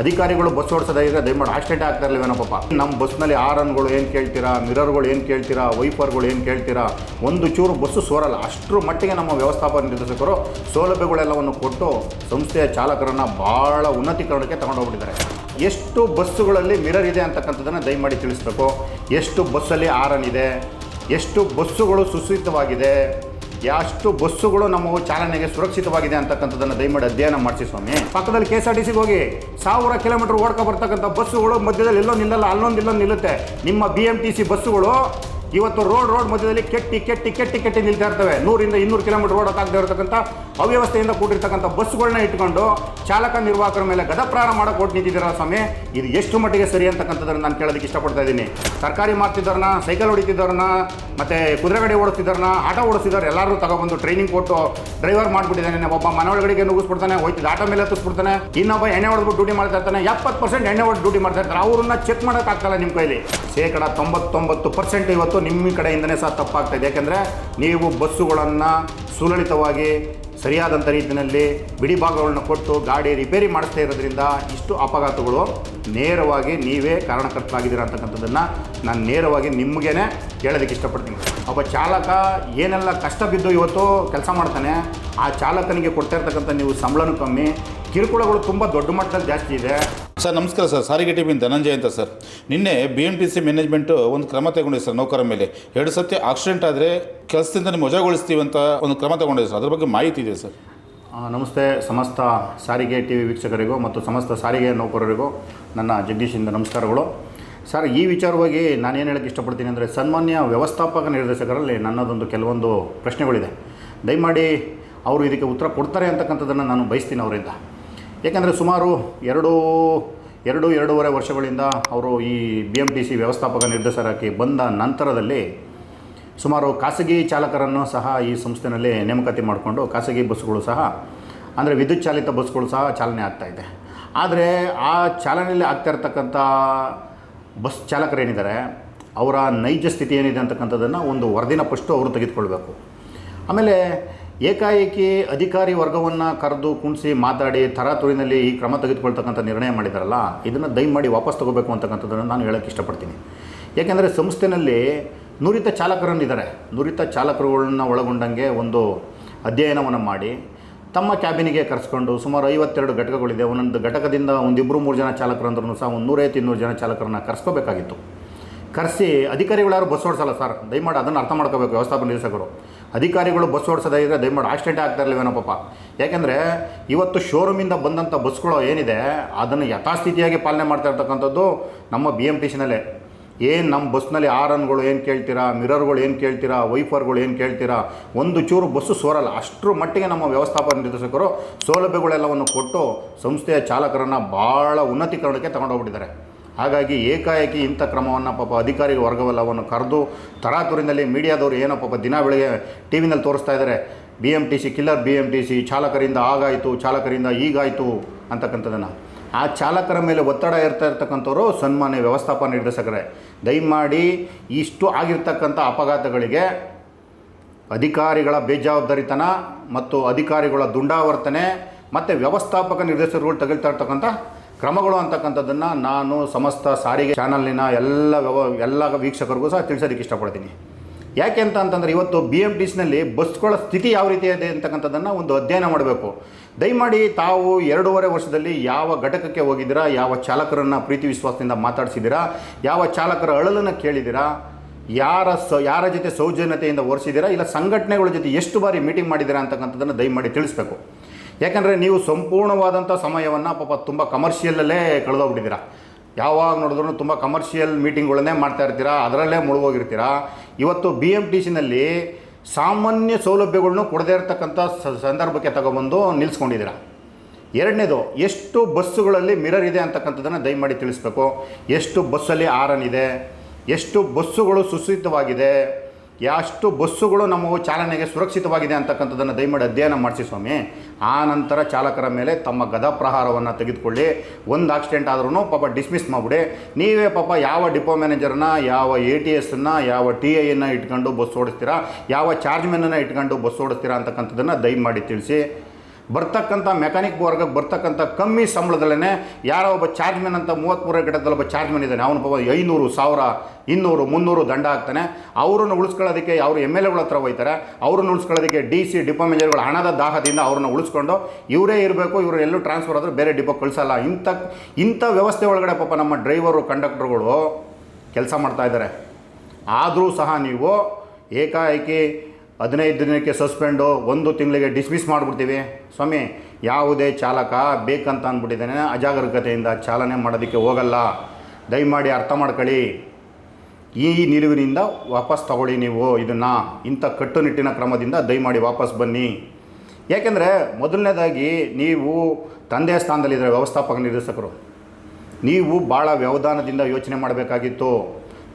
ಅಧಿಕಾರಿಗಳು ಬಸ್ ಓಡಿಸೋದಾಗಿದ್ರೆ ದಯಮಾಡಿ ಆಕ್ಸಿಡೆಂಟ್ ಆಗ್ತಾ ಇರಲಿವೇನೋ ಪಾಪ. ನಮ್ಮ ಬಸ್ನಲ್ಲಿ ಆರನ್ಗಳು ಏನು ಕೇಳ್ತೀರಾ, ಮಿರರ್ಗಳು ಏನು ಕೇಳ್ತೀರಾ ವೈಪರ್ಗಳು ಏನು ಕೇಳ್ತೀರಾ, ಒಂದು ಚೂರು ಬಸ್ಸು ಸೋರಲ್ಲ. ಅಷ್ಟರ ಮಟ್ಟಿಗೆ ನಮ್ಮ ವ್ಯವಸ್ಥಾಪಕ ನಿರ್ದೇಶಕರು ಸೌಲಭ್ಯಗಳೆಲ್ಲವನ್ನು ಕೊಟ್ಟು ಸಂಸ್ಥೆಯ ಚಾಲಕರನ್ನು ಭಾಳ ಉನ್ನತೀಕರಣಕ್ಕೆ ತಗೊಂಡೋಗ್ಬಿಟ್ಟಿದ್ದಾರೆ. ಎಷ್ಟು ಬಸ್ಸುಗಳಲ್ಲಿ ಮಿರರ್ ಇದೆ ಅಂತಕ್ಕಂಥದ್ದನ್ನು ದಯಮಾಡಿ ತಿಳಿಸ್ಬೇಕು. ಎಷ್ಟು ಬಸ್ಸಲ್ಲಿ ಆರನ್ ಇದೆ, ಎಷ್ಟು ಬಸ್ಸುಗಳು ಸುಸಜ್ಜಿತವಾಗಿದೆ ಎಷ್ಟು ಬಸ್ಸುಗಳು ನಮ್ಮ ಚಾಲನೆಗೆ ಸುರಕ್ಷಿತವಾಗಿದೆ ಅಂತಕ್ಕಂಥದ್ದನ್ನು ದಯಮಾಡಿ ಅಧ್ಯಯನ ಮಾಡಿಸಿ ಸ್ವಾಮಿ. ಪಕ್ಕದಲ್ಲಿ ಕೆ ಎಸ್ ಆರ್ ಟಿ ಸಿಗೆ ಹೋಗಿ ಸಾವಿರ ಕಿಲೋಮೀಟರ್ ಓಡ್ಕೊ ಬರ್ತಕ್ಕಂಥ ಬಸ್ಸುಗಳು ಮಧ್ಯದಲ್ಲಿ ಎಲ್ಲೋ ನಿಲ್ಲಲ್ಲ ಅಲ್ಲೊಂದು ಇಲ್ಲೊಂದು ನಿಲ್ಲುತ್ತೆ. ನಿಮ್ಮ ಬಿ ಎಂ ಟಿ ಸಿ ಬಸ್ಸುಗಳು ಇವತ್ತು ರೋಡ್ ರೋಡ್ ಮಧ್ಯದಲ್ಲಿ ಕೆಟ್ಟಿ ಕೆಟ್ಟಿ ಕೆಟ್ಟಿ ಕೆಟ್ಟಿ ನಿಲ್ತಾ ಇರ್ತವೆ. ನೂರಿಂದ ಇನ್ನೂರು ಕಿಲೋಮೀಟರ್ ರೋಡ್ ಹತ್ತಾಗದೇ ಇರತಕ್ಕಂಥ ಅವ್ಯವಸ್ಥೆಯಿಂದ ಕೂಡಿರ್ತಕ್ಕಂಥ ಬಸ್ಗಳನ್ನ ಇಟ್ಕೊಂಡು ಚಾಲಕ ನಿರ್ವಾಹಕರ ಮೇಲೆ ಗದಪ್ರಾರ ಮಾಡೋಕೆ ಕೊಟ್ಟು ನಿಂತಿದ್ದೀರಾ ಸ್ವಾಮಿ? ಇದು ಎಷ್ಟು ಮಟ್ಟಿಗೆ ಸರಿ ಅಂತಕ್ಕಂಥದ್ದನ್ನು ನಾನು ಕೇಳೋದಕ್ಕೆ ಇಷ್ಟಪಡ್ತಾ ಇದ್ದೀನಿ. ಸರ್ಕಾರಿ ಮಾಡ್ತಿದ್ದಾರನ್ನ ಸೈಕಲ್ ಹೊಡಿತಿದ್ದಾರನ್ನ ಮತ್ತು ಕುದುರೆ ಗಡಿ ಓಡಿಸ್ತಿದ್ದಾರನ್ನ ಆಟೋ ಓಡಿಸಿದಾರೆ ಎಲ್ಲರೂ ತಗೊಬಂದು ಟ್ರೈನಿಂಗ್ ಕೊಟ್ಟು ಡ್ರೈವರ್ ಮಾಡಿಬಿಟ್ಟಿದ್ದಾನೆ. ಒಬ್ಬ ಮನೆ ಒಳಗಡೆಗೆ ನುಗ್ಗಿಸ್ಬಿಡ್ತಾನೆ, ಹೋಯ್ತಿದ್ದು ಆಟೋ ಮೇಲೆ ಹತ್ತಿಸ್ಬಿಡ್ತಾನೆ. ಇನ್ನೊಬ್ಬ ಎಣ್ಣೆ ಹೊಡೆದು ಡ್ಯೂಟಿ ಮಾಡ್ತಾ ಇರ್ತಾನೆ. ಎಪ್ಪತ್ತು ಪರ್ಸೆಂಟ್ ಎಣ್ಣೆ ಹೊಡೆದು ಡ್ಯೂಟಿ ಮಾಡ್ತಾ ಇರ್ತಾರೆ. ಅವ್ರನ್ನ ಚೆಕ್ ಮಾಡೋಕ್ಕಾಗ್ತಲ್ಲ ನಿಮ್ಮ ಕೈಲಿ. ಶೇಕಡ ತೊಂಬತ್ತೊಂಬತ್ತು ಪರ್ಸೆಂಟ್ ಇವತ್ತು ನಿಮ್ಮ ಕಡೆಯಿಂದನೇ ಸಹ ತಪ್ಪಾಗ್ತಾ ಇದೆ. ಯಾಕೆಂದರೆ ನೀವು ಬಸ್ಸುಗಳನ್ನು ಸುಲಲಿತವಾಗಿ ಸರಿಯಾದಂಥ ರೀತಿಯಲ್ಲಿ ಬಿಡಿ ಭಾಗಗಳನ್ನ ಕೊಟ್ಟು ಗಾಡಿ ರಿಪೇರಿ ಮಾಡಿಸ್ತಾ ಇರೋದ್ರಿಂದ ಇಷ್ಟು ಅಪಘಾತಗಳು ನೇರವಾಗಿ ನೀವೇ ಕಾರಣಕರ್ತರಾಗಿದ್ದೀರ ಅಂತಕ್ಕಂಥದ್ದನ್ನು ನಾನು ನೇರವಾಗಿ ನಿಮಗೇನೆ ಹೇಳೋದಕ್ಕೆ ಇಷ್ಟಪಡ್ತೀನಿ. ಒಬ್ಬ ಚಾಲಕ ಏನೆಲ್ಲ ಕಷ್ಟ ಬಿದ್ದು ಇವತ್ತು ಕೆಲಸ ಮಾಡ್ತಾನೆ, ಆ ಚಾಲಕನಿಗೆ ಕೊಡ್ತಾ ಇರ್ತಕ್ಕಂಥ ನೀವು ಸಂಬಳನೂ ಕಮ್ಮಿ. ಕಿರುಕುಳಗಳು ತುಂಬ ದೊಡ್ಡ ಮಟ್ಟದಲ್ಲಿ ಜಾಸ್ತಿ ಇದೆ. ಸರ್, ನಮಸ್ಕಾರ ಸರ್. ಸಾರಿಗೆ ಟಿ ಧನಂಜಯ ಅಂತ ಸರ್. ನಿನ್ನೆ B M T C management ಒಂದು ಕ್ರಮ ತಗೊಂಡಿದೆ ಸರ್ ನೌಕರ ಮೇಲೆ. ಎರಡು ಸತಿ ಆಕ್ಸಿಡೆಂಟ್ ಆದರೆ ಕೆಲಸದಿಂದ ನಿಮ್ಮ ವಜಾಗೊಳಿಸ್ತೀವಿ ಅಂತ ಒಂದು ಕ್ರಮ ತಗೊಂಡಿದೆ ಸರ್. ಅದ್ರ ಬಗ್ಗೆ ಮಾಹಿತಿ ಇದೆ ಸರ್? ನಮಸ್ತೆ. ಸಮಸ್ತ ಸಾರಿಗೆ ಟಿ ವಿ ವೀಕ್ಷಕರಿಗೂ ಮತ್ತು ಸಮಸ್ತ ಸಾರಿಗೆ ನೌಕರರಿಗೂ ನನ್ನ ಜಗದೀಶಿಂದ ನಮಸ್ಕಾರಗಳು. ಸರ್, ಈ ವಿಚಾರವಾಗಿ ನಾನು ಏನು ಹೇಳಕ್ಕೆ ಇಷ್ಟಪಡ್ತೀನಿ ಅಂದರೆ ಸನ್ಮಾನ್ಯ ವ್ಯವಸ್ಥಾಪಕ ನಿರ್ದೇಶಕರಲ್ಲಿ ನನ್ನದೊಂದು ಕೆಲವೊಂದು ಪ್ರಶ್ನೆಗಳಿದೆ. ದಯಮಾಡಿ ಅವರು ಇದಕ್ಕೆ ಉತ್ತರ ಕೊಡ್ತಾರೆ ಅಂತಕ್ಕಂಥದ್ದನ್ನು ನಾನು ಬಯಸ್ತೀನಿ ಅವರಿಂದ. ಏಕೆಂದರೆ ಸುಮಾರು ಎರಡು ಎರಡು, ಎರಡೂವರೆ ವರ್ಷಗಳಿಂದ ಅವರು ಈ ಬಿ ಎಂ ಟಿ ಸಿ ವ್ಯವಸ್ಥಾಪಕ ನಿರ್ದೇಶಕರಾಗಿ ಬಂದ ನಂತರದಲ್ಲಿ ಸುಮಾರು ಖಾಸಗಿ ಚಾಲಕರನ್ನು ಸಹ ಈ ಸಂಸ್ಥೆಯಲ್ಲಿ ನೇಮಕಾತಿ ಮಾಡಿಕೊಂಡು ಖಾಸಗಿ ಬಸ್ಗಳು ಸಹ, ಅಂದರೆ ವಿದ್ಯುತ್ ಚಾಲಿತ ಬಸ್ಗಳು ಸಹ ಚಾಲನೆ ಆಗ್ತಾ ಇದೆ. ಆದರೆ ಆ ಚಾಲನೆಯಲ್ಲಿ ಆಗ್ತಾ ಇರ್ತಕ್ಕಂಥ ಬಸ್ ಚಾಲಕರೇನಿದ್ದಾರೆ, ಅವರ ನೈಜ ಸ್ಥಿತಿ ಏನಿದೆ ಅಂತಕ್ಕಂಥದ್ದನ್ನು ಒಂದು ವರದಿನ ಪಸ್ಟು ಅವರು ತೆಗೆದುಕೊಳ್ಬೇಕು. ಆಮೇಲೆ ಏಕಾಏಕಿ ಅಧಿಕಾರಿ ವರ್ಗವನ್ನು ಕರೆದು ಕುಣಿಸಿ ಮಾತಾಡಿ ತರಾತುರಿನಲ್ಲಿ ಈ ಕ್ರಮ ತೆಗೆದುಕೊಳ್ತಕ್ಕಂಥ ನಿರ್ಣಯ ಮಾಡಿದಾರಲ್ಲ, ಇದನ್ನು ದಯಮಾಡಿ ವಾಪಸ್ ತಗೋಬೇಕು ಅಂತಕ್ಕಂಥದ್ದನ್ನು ನಾನು ಹೇಳೋಕ್ಕೆ ಇಷ್ಟಪಡ್ತೀನಿ. ಏಕೆಂದರೆ ಸಂಸ್ಥೆಯಲ್ಲಿ ನುರಿತ ಚಾಲಕರನ್ನಿದ್ದಾರೆ. ನುರಿತ ಚಾಲಕರುಗಳನ್ನ ಒಳಗೊಂಡಂಗೆ ಒಂದು ಅಧ್ಯಯನವನ್ನು ಮಾಡಿ, ತಮ್ಮ ಕ್ಯಾಬಿನಿಗೆ ಕರೆಸ್ಕೊಂಡು ಸುಮಾರು ಐವತ್ತೆರಡು ಘಟಕಗಳಿದೆ. ಒಂದೊಂದು ಘಟಕದಿಂದ ಒಂದಿಬ್ಬರು ಮೂರು ಜನ ಚಾಲಕರಂದ್ರೂ ಸಹ ಒಂದು ನೂರೈವತ್ತು ಇನ್ನೂರು ಜನ ಚಾಲಕರನ್ನ ಕರೆಸ್ಕೋಬೇಕಾಗಿತ್ತು. ಕರೆಸಿ ಅಧಿಕಾರಿಗಳು ಯಾರು ಬಸ್ ಓಡಿಸಲ್ಲ ಸರ್, ದಯಮಾಡಿ ಅದನ್ನು ಅರ್ಥ ಮಾಡ್ಕೋಬೇಕು ವ್ಯವಸ್ಥಾಪನ ನಿರ್ದೇಶಕರು ಅಧಿಕಾರಿಗಳು ಬಸ್ ಓಡಿಸೋದಾಗಿದ್ರೆ ದಯಮಾಡಿ ಆಕ್ಸಿಡೆಂಟ್ ಆಗ್ತಾ ಇರಲಿವೇನೋ ಪಾಪ. ಯಾಕೆಂದರೆ ಇವತ್ತು ಶೋರೂಮಿಂದ ಬಂದಂಥ ಬಸ್ಗಳು ಏನಿದೆ, ಅದನ್ನು ಯಥಾಸ್ಥಿತಿಯಾಗಿ ಪಾಲನೆ ಮಾಡ್ತಾ ಇರ್ತಕ್ಕಂಥದ್ದು ನಮ್ಮ ಬಿ ಎಂ ಟಿ ಸಿನಲ್ಲೇ ಏನು ನಮ್ಮ ಬಸ್ನಲ್ಲಿ ಆರನ್ಗಳು ಏನು ಕೇಳ್ತೀರಾ ಮಿರರ್ಗಳು ಏನು ಕೇಳ್ತೀರಾ ವೈಫರ್ಗಳು ಏನು ಕೇಳ್ತೀರಾ, ಒಂದು ಚೂರು ಬಸ್ಸು ಸೋರಲ್ಲ. ಅಷ್ಟರ ಮಟ್ಟಿಗೆ ನಮ್ಮ ವ್ಯವಸ್ಥಾಪಕ ನಿರ್ದೇಶಕರು ಸೌಲಭ್ಯಗಳೆಲ್ಲವನ್ನು ಕೊಟ್ಟು ಸಂಸ್ಥೆಯ ಚಾಲಕರನ್ನು ಭಾಳ ಉನ್ನತೀಕರಣಕ್ಕೆ ತಗೊಂಡೋಗ್ಬಿಟ್ಟಿದ್ದಾರೆ. ಹಾಗಾಗಿ ಏಕಾಏಕಿ ಇಂಥ ಕ್ರಮವನ್ನು ಪಾಪ ಅಧಿಕಾರಿ ವರ್ಗವೆಲ್ಲವನ್ನು ಕರೆದು ತರಾತುರಿನಲ್ಲಿ ಮೀಡಿಯಾದವರು ಏನೋ ಪಾಪ ದಿನ ಬೆಳಗ್ಗೆ ಟಿ ವಿನಲ್ಲಿ ತೋರಿಸ್ತಾ ಇದ್ದಾರೆ B M T C killer B M T C ಚಾಲಕರಿಂದ ಆಗಾಯಿತು, ಚಾಲಕರಿಂದ ಈಗಾಯಿತು ಅಂತಕ್ಕಂಥದ್ದನ್ನು. ಆ ಚಾಲಕರ ಮೇಲೆ ಒತ್ತಡ ಇರ್ತಾ ಇರ್ತಕ್ಕಂಥವ್ರು ಸನ್ಮಾನ್ಯ ವ್ಯವಸ್ಥಾಪನ ನಿರ್ದೇಶಕರೇ. ದಯಮಾಡಿ ಇಷ್ಟು ಆಗಿರ್ತಕ್ಕಂಥ ಅಪಘಾತಗಳಿಗೆ ಅಧಿಕಾರಿಗಳ ಬೇಜವಾಬ್ದಾರಿತನ ಮತ್ತು ಅಧಿಕಾರಿಗಳ ದುಂಡಾವರ್ತನೆ ಮತ್ತು ವ್ಯವಸ್ಥಾಪಕ ನಿರ್ದೇಶಕರುಗಳು ತಗಳ್ತಾ ಇರ್ತಕ್ಕಂಥ ಕ್ರಮಗಳು ಅಂತಕ್ಕಂಥದ್ದನ್ನು ನಾನು ಸಮಸ್ತ ಸಾರಿಗೆ ಚಾನಲ್ನಿನ ಎಲ್ಲ ವ್ಯವ, ಎಲ್ಲ ವೀಕ್ಷಕರಿಗೂ ಸಹ ತಿಳಿಸೋದಕ್ಕೆ ಇಷ್ಟಪಡ್ತೀನಿ. ಯಾಕೆ ಅಂತ ಅಂತಂದರೆ ಇವತ್ತು ಬಿ ಎಂ ಟಿ ಸಿನಲ್ಲಿ ಬಸ್ಗಳ ಸ್ಥಿತಿ ಯಾವ ರೀತಿ ಇದೆ ಅಂತಕ್ಕಂಥದ್ದನ್ನು ಒಂದು ಅಧ್ಯಯನ ಮಾಡಬೇಕು. ದಯಮಾಡಿ ತಾವು ಎರಡೂವರೆ ವರ್ಷದಲ್ಲಿ ಯಾವ ಘಟಕಕ್ಕೆ ಹೋಗಿದ್ದೀರಾ, ಯಾವ ಚಾಲಕರನ್ನು ಪ್ರೀತಿ ವಿಶ್ವಾಸದಿಂದ ಮಾತಾಡಿಸಿದ್ದೀರಾ, ಯಾವ ಚಾಲಕರ ಅಳಲನ್ನು ಕೇಳಿದ್ದೀರಾ, ಯಾರ ಸ, ಯಾರ ಜೊತೆ ಸೌಜನ್ಯತೆಯಿಂದ ಒರೆಸಿದ್ದೀರಾ ಇಲ್ಲ ಸಂಘಟನೆಗಳ ಜೊತೆ ಎಷ್ಟು ಬಾರಿ ಮೀಟಿಂಗ್ ಮಾಡಿದ್ದೀರಾ ಅಂತಕ್ಕಂಥದ್ದನ್ನು ದಯಮಾಡಿ ತಿಳಿಸ್ಬೇಕು. ಯಾಕಂದರೆ ನೀವು ಸಂಪೂರ್ಣವಾದಂಥ ಸಮಯವನ್ನು ಪಾಪ ತುಂಬ ಕಮರ್ಷಿಯಲಲ್ಲೇ ಕಳೆದೋಗ್ಬಿಟ್ಟಿದ್ದೀರಾ. ಯಾವಾಗ ನೋಡಿದ್ರು ತುಂಬ ಕಮರ್ಷಿಯಲ್ ಮೀಟಿಂಗ್ಗಳನ್ನೇ ಮಾಡ್ತಾ ಇರ್ತೀರಾ, ಅದರಲ್ಲೇ ಮುಳುಗೋಗಿರ್ತೀರಾ. ಇವತ್ತು ಬಿ ಎಂ ಟಿ ಸಿನಲ್ಲಿ ಸಾಮಾನ್ಯ ಸೌಲಭ್ಯಗಳನ್ನು ಕೊಡದೇ ಇರತಕ್ಕಂಥ ಸಂದರ್ಭಕ್ಕೆ ತಗೊಬಂದು ನಿಲ್ಲಿಸ್ಕೊಂಡಿದ್ದೀರಾ ಎರಡನೇದು, ಎಷ್ಟು ಬಸ್ಸುಗಳಲ್ಲಿ ಮಿರರ್ ಇದೆ ಅಂತಕ್ಕಂಥದ್ದನ್ನು ದಯಮಾಡಿ ತಿಳಿಸ್ಬೇಕು. ಎಷ್ಟು ಬಸ್ಸಲ್ಲಿ ಆರನ್ ಇದೆ, ಎಷ್ಟು ಬಸ್ಸುಗಳು ಸುಸಜ್ಜಿತವಾಗಿದೆ ಎಷ್ಟು ಬಸ್ಸುಗಳು ನಮ್ಮ ಚಾಲನೆಗೆ ಸುರಕ್ಷಿತವಾಗಿದೆ ಅಂತಕ್ಕಂಥದ್ದನ್ನು ದಯಮಾಡಿ ಅಧ್ಯಯನ ಮಾಡಿಸಿ ಸ್ವಾಮಿ. ಆ ನಂತರ ಚಾಲಕರ ಮೇಲೆ ತಮ್ಮ ಗದಾ ಪ್ರಹಾರವನ್ನು ತೆಗೆದುಕೊಳ್ಳಿ. ಒಂದು ಆಕ್ಸಿಡೆಂಟ್ ಆದರೂ ಪಾಪ ಡಿಸ್ಮಿಸ್ ಮಾಡಿಬಿಡಿ. ನೀವೇ ಪಾಪ ಯಾವ ಡಿಪೋ ಮ್ಯಾನೇಜರ್ನ ಯಾವ ಎ ಟಿ ಎಸ್ನ ಯಾವ ಟಿ ಐನ ಇಟ್ಕೊಂಡು ಬಸ್ ಓಡಿಸ್ತೀರಾ, ಯಾವ ಚಾರ್ಜ್ ಮ್ಯಾನನ್ನು ಇಟ್ಕೊಂಡು ಬಸ್ ಓಡಿಸ್ತೀರಾ ಅಂತಕ್ಕಂಥದ್ದನ್ನು ದಯಮಾಡಿ ತಿಳಿಸಿ. ಬರ್ತಕ್ಕಂಥ ಮೆಕ್ಯಾನಿಕ್ ವರ್ಗಕ್ಕೆ ಬರ್ತಕ್ಕಂಥ ಕಮ್ಮಿ ಸಂಬಳದಲ್ಲೇ ಯಾರೋ ಒಬ್ಬ ಚಾರ್ಜ್ಮೆನ್ ಅಂತ ಮೂವತ್ತ್ಮೂರರ ಗಿಡದಲ್ಲಿ ಒಬ್ಬ ಚಾರ್ಜ್ಮೆನ್ ಇದ್ದಾನೆ. ಅವನು ಪಾಪ ಐನೂರು, ಸಾವಿರ, ಇನ್ನೂರು, ಮುನ್ನೂರು ದಂಡ ಆಗ್ತಾನೆ ಅವರನ್ನು ಉಳಿಸ್ಕೊಳ್ಳೋದಕ್ಕೆ ಅವರು ಎಂ ಎಲ್ ಎಗಳ ಹತ್ರ ಹೋಗ್ತಾರೆ. ಅವ್ರನ್ನ ಉಳಿಸ್ಕೊಳ್ಳೋದಕ್ಕೆ ಡಿ ಸಿ ಡಿಪೋ ಮೇಜರ್ಗಳು ಹಣದ ದಾಹದಿಂದ ಅವ್ರನ್ನ ಉಳಿಸ್ಕೊಂಡು ಇವರೇ ಇರಬೇಕು, ಇವರು ಎಲ್ಲೂ ಟ್ರಾನ್ಸ್ಫರ್ ಆದರೂ ಬೇರೆ ಡಿಪೋ ಕಳಿಸಲ್ಲ. ಇಂಥ ಇಂಥ ವ್ಯವಸ್ಥೆ ಒಳಗಡೆ ಪಾಪ ನಮ್ಮ ಡ್ರೈವರು ಕಂಡಕ್ಟರ್ಗಳು ಕೆಲಸ ಮಾಡ್ತಾ ಇದ್ದಾರೆ. ಆದರೂ ಸಹ ನೀವು ಏಕಾಏಕಿ ಹದಿನೈದು ದಿನಕ್ಕೆ ಸಸ್ಪೆಂಡು, ಒಂದು ತಿಂಗಳಿಗೆ ಡಿಸ್ಮಿಸ್ ಮಾಡಿಬಿಡ್ತೀವಿ. ಸ್ವಾಮಿ, ಯಾವುದೇ ಚಾಲಕ ಬೇಕಂತ ಅಂದ್ಬಿಟ್ಟಿದ್ದಾನೆ, ಅಜಾಗರೂಕತೆಯಿಂದ ಚಾಲನೆ ಮಾಡೋದಕ್ಕೆ ಹೋಗಲ್ಲ. ದಯಮಾಡಿ ಅರ್ಥ ಮಾಡ್ಕೊಳ್ಳಿ. ಈ ನಿಲುವಿನಿಂದ ವಾಪಸ್ ತಗೊಳ್ಳಿ ನೀವು ಇದನ್ನು. ಇಂಥ ಕಟ್ಟುನಿಟ್ಟಿನ ಕ್ರಮದಿಂದ ದಯಮಾಡಿ ವಾಪಸ್ ಬನ್ನಿ. ಯಾಕೆಂದರೆ ಮೊದಲನೇದಾಗಿ ನೀವು ತಂದೆ ಸ್ಥಾನದಲ್ಲಿದ್ದರೆ ವ್ಯವಸ್ಥಾಪಕ ನಿರ್ದೇಶಕರು. ನೀವು ಭಾಳ ವ್ಯವಧಾನದಿಂದ ಯೋಚನೆ ಮಾಡಬೇಕಾಗಿತ್ತು.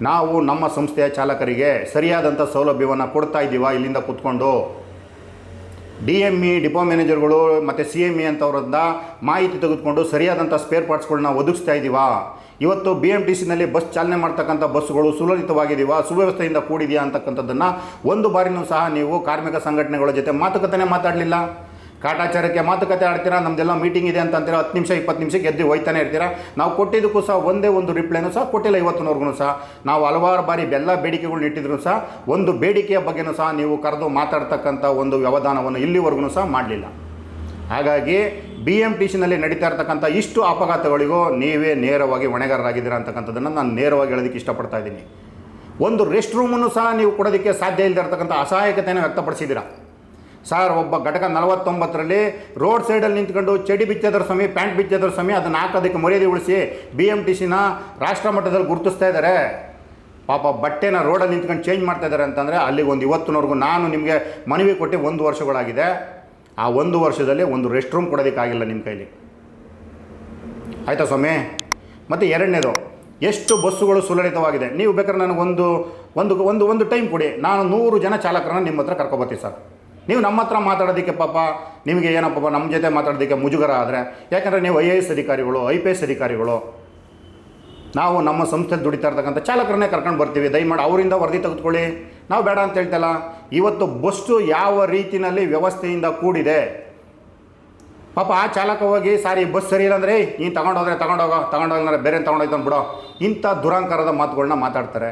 ನಾವು ನಮ್ಮ ಸಂಸ್ಥೆಯ ಚಾಲಕರಿಗೆ ಸರಿಯಾದಂಥ ಸೌಲಭ್ಯವನ್ನು ಕೊಡ್ತಾ ಇದ್ದೀವಾ? ಇಲ್ಲಿಂದ ಕೂತ್ಕೊಂಡು. ಡಿ ಎಂ ಇ, ಡಿಪೋ ಮ್ಯಾನೇಜರ್ಗಳು ಮತ್ತು ಸಿ ಎಂ ಇ ಅಂತವ್ರಿಂದ ಮಾಹಿತಿ ತೆಗೆದುಕೊಂಡು ಸರಿಯಾದಂಥ ಸ್ಪೇರ್ ಪಾರ್ಟ್ಸ್ಗಳನ್ನ ಒದಗಿಸ್ತಾ ಇದ್ದೀವಾ? ಇವತ್ತು ಬಿ ಎಂ ಟಿ ಸಿನಲ್ಲಿ ಬಸ್ ಚಾಲನೆ ಮಾಡ್ತಕ್ಕಂಥ ಬಸ್ಸುಗಳು ಸುಲಲಿತವಾಗಿದೆಯಾ ಸುವ್ಯವಸ್ಥೆಯಿಂದ ಕೂಡಿದೆಯಾ ಅಂತಕ್ಕಂಥದ್ದನ್ನು ಒಂದು ಬಾರಿನೂ ಸಹ ನೀವು ಕಾರ್ಮಿಕ ಸಂಘಟನೆಗಳ ಜೊತೆ ಮಾತುಕತೆನೇ ಮಾತಾಡಲಿಲ್ಲ. ಕಾಟಾಚಾರಕ್ಕೆ ಮಾತುಕತೆ ಆಡ್ತೀರಾ? ನಮ್ಮದೆಲ್ಲ ಮೀಟಿಂಗ್ ಇದೆ ಅಂತ ಹತ್ತು ನಿಮಿಷ, ಇಪ್ಪತ್ತು ನಿಮಿಷಕ್ಕೆ ಎದ್ದು ಹೋಯ್ತಾನೆ ಇರ್ತೀರಾ? ನಾವು ಕೊಟ್ಟಿದ್ದಕ್ಕೂ ಸಹ ಒಂದೇ ಒಂದು ರಿಪ್ಲೈನೂ ಸಹ ಕೊಟ್ಟಿಲ್ಲ ಇವತ್ತಿನವರೆಗೂ ಸಹ. ನಾವು ಹಲವಾರು ಬಾರಿ ಬೆಲ್ಲ ಬೇಡಿಕೆಗಳನ್ನ ಇಟ್ಟಿದ್ರು ಸಹ ಒಂದು ಬೇಡಿಕೆಯ ಬಗ್ಗೆನೂ ಸಹ ನೀವು ಕರೆದು ಮಾತಾಡ್ತಕ್ಕಂಥ ಒಂದು ವ್ಯವಧಾನವನ್ನು ಇಲ್ಲಿವರೆಗೂ ಸಹ ಮಾಡಲಿಲ್ಲ. ಹಾಗಾಗಿ ಬಿ ಎಂ ಟಿ ಸಿನಲ್ಲಿ ನಡೀತಾ ಇರ್ತಕ್ಕಂಥ ಇಷ್ಟು ಅಪಘಾತಗಳಿಗೂ ನೀವೇ ನೇರವಾಗಿ ಹೊಣೆಗಾರರಾಗಿದ್ದೀರಾ ಅಂತಕ್ಕಂಥದ್ದನ್ನು ನಾನು ನೇರವಾಗಿ ಹೇಳೋದಕ್ಕೆ ಇಷ್ಟಪಡ್ತಾ ಇದ್ದೀನಿ. ಒಂದು ರೆಸ್ಟ್ ರೂಮನ್ನು ಸಹ ನೀವು ಕೊಡೋದಕ್ಕೆ ಸಾಧ್ಯ ಇಲ್ಲದೆ ಇರತಕ್ಕಂಥ ಅಸಹಾಯಕತೆಯನ್ನು ವ್ಯಕ್ತಪಡಿಸಿದ್ದೀರಾ? ಸರ್ ಒಬ್ಬ ಘಟಕ ನಲವತ್ತೊಂಬತ್ತರಲ್ಲಿ ರೋಡ್ ಸೈಡಲ್ಲಿ ನಿಂತ್ಕೊಂಡು ಚಡಿ ಬಿಚ್ಚದ್ರ ಸಮಯ ಪ್ಯಾಂಟ್ ಬಿಚ್ಚದ್ರ ಸಮಯ ಅದನ್ನು ಹಾಕೋದಕ್ಕೆ ಮರ್ಯಾದೆ ಉಳಿಸಿ ಬಿ ಎಂ ಟಿ ಸಿನ ರಾಷ್ಟ್ರ ಮಟ್ಟದಲ್ಲಿ ಗುರುತಿಸ್ತಾ ಇದ್ದಾರೆ. ಪಾಪ ಬಟ್ಟೆನ ರೋಡಲ್ಲಿ ನಿಂತ್ಕೊಂಡು ಚೇಂಜ್ ಮಾಡ್ತಾ ಇದ್ದಾರೆ ಅಂತಂದರೆ ಅಲ್ಲಿಗೆ ಒಂದು ಇವತ್ತಿನವರೆಗೂ ನಾನು ನಿಮಗೆ ಮನವಿ ಕೊಟ್ಟು ಒಂದು ವರ್ಷಗಳಾಗಿದೆ. ಆ ಒಂದು ವರ್ಷದಲ್ಲಿ ಒಂದು ರೆಸ್ಟ್ ರೂಮ್ ಕೊಡೋದಕ್ಕಾಗಿಲ್ಲ ನಿಮ್ಮ ಕೈಲಿ. ಆಯಿತಾ ಸ್ವಾಮಿ? ಮತ್ತು ಎರಡನೇದು, ಎಷ್ಟು ಬಸ್ಸುಗಳು ಸುಲಲಿತವಾಗಿದೆ? ನೀವು ಬೇಕಾದ್ರೆ ನನಗೊಂದು ಒಂದು ಒಂದು ಒಂದು ಟೈಮ್ ಕೊಡಿ. ನಾನು ನೂರು ಜನ ಚಾಲಕರನ್ನ ನಿಮ್ಮ ಹತ್ರ ಕರ್ಕೊಬರ್ತೀನಿ ಸರ್. ನೀವು ನಮ್ಮ ಹತ್ರ ಮಾತಾಡೋದಕ್ಕೆ ಪಾಪ, ನಿಮಗೆ ಏನಪ್ಪ ನಮ್ಮ ಜೊತೆ ಮಾತಾಡೋದಕ್ಕೆ ಮುಜುಗರ ಆದರೆ, ಯಾಕಂದರೆ ನೀವು ಐ ಎ ಎಸ್ ಅಧಿಕಾರಿಗಳು ಐ ಪಿ ಎಸ್ ಅಧಿಕಾರಿಗಳು, ನಾವು ನಮ್ಮ ಸಂಸ್ಥೆ ದುಡಿತಾ ಇರ್ತಕ್ಕಂಥ ಚಾಲಕರನ್ನೇ ಕರ್ಕೊಂಡು ಬರ್ತೀವಿ. ದಯಮಾಡಿ ಅವರಿಂದ ವರದಿ ತೆಗೆದುಕೊಳ್ಳಿ. ನಾವು ಬೇಡ ಅಂತ ಹೇಳ್ತಲ್ಲ, ಇವತ್ತು ಬಸ್ಸು ಯಾವ ರೀತಿಯಲ್ಲಿ ವ್ಯವಸ್ಥೆಯಿಂದ ಕೂಡಿದೆ? ಪಾಪ ಆ ಚಾಲಕ ಹೋಗಿ, ಸಾರಿ, ಬಸ್ ಸರಿ ಇಲ್ಲ ಅಂದರೆ ನೀನು ತಗೊಂಡೋದ್ರೆ ತಗೊಂಡೋಗೋ ತಗೊಂಡೋಗ್ರೆ ಬೇರೆ ತೊಗೊಂಡೋಗ್ತಾನೆ ಬಿಡೋ ಇಂಥ ದುರಾಂಕಾರದ ಮಾತುಗಳನ್ನ ಮಾತಾಡ್ತಾರೆ.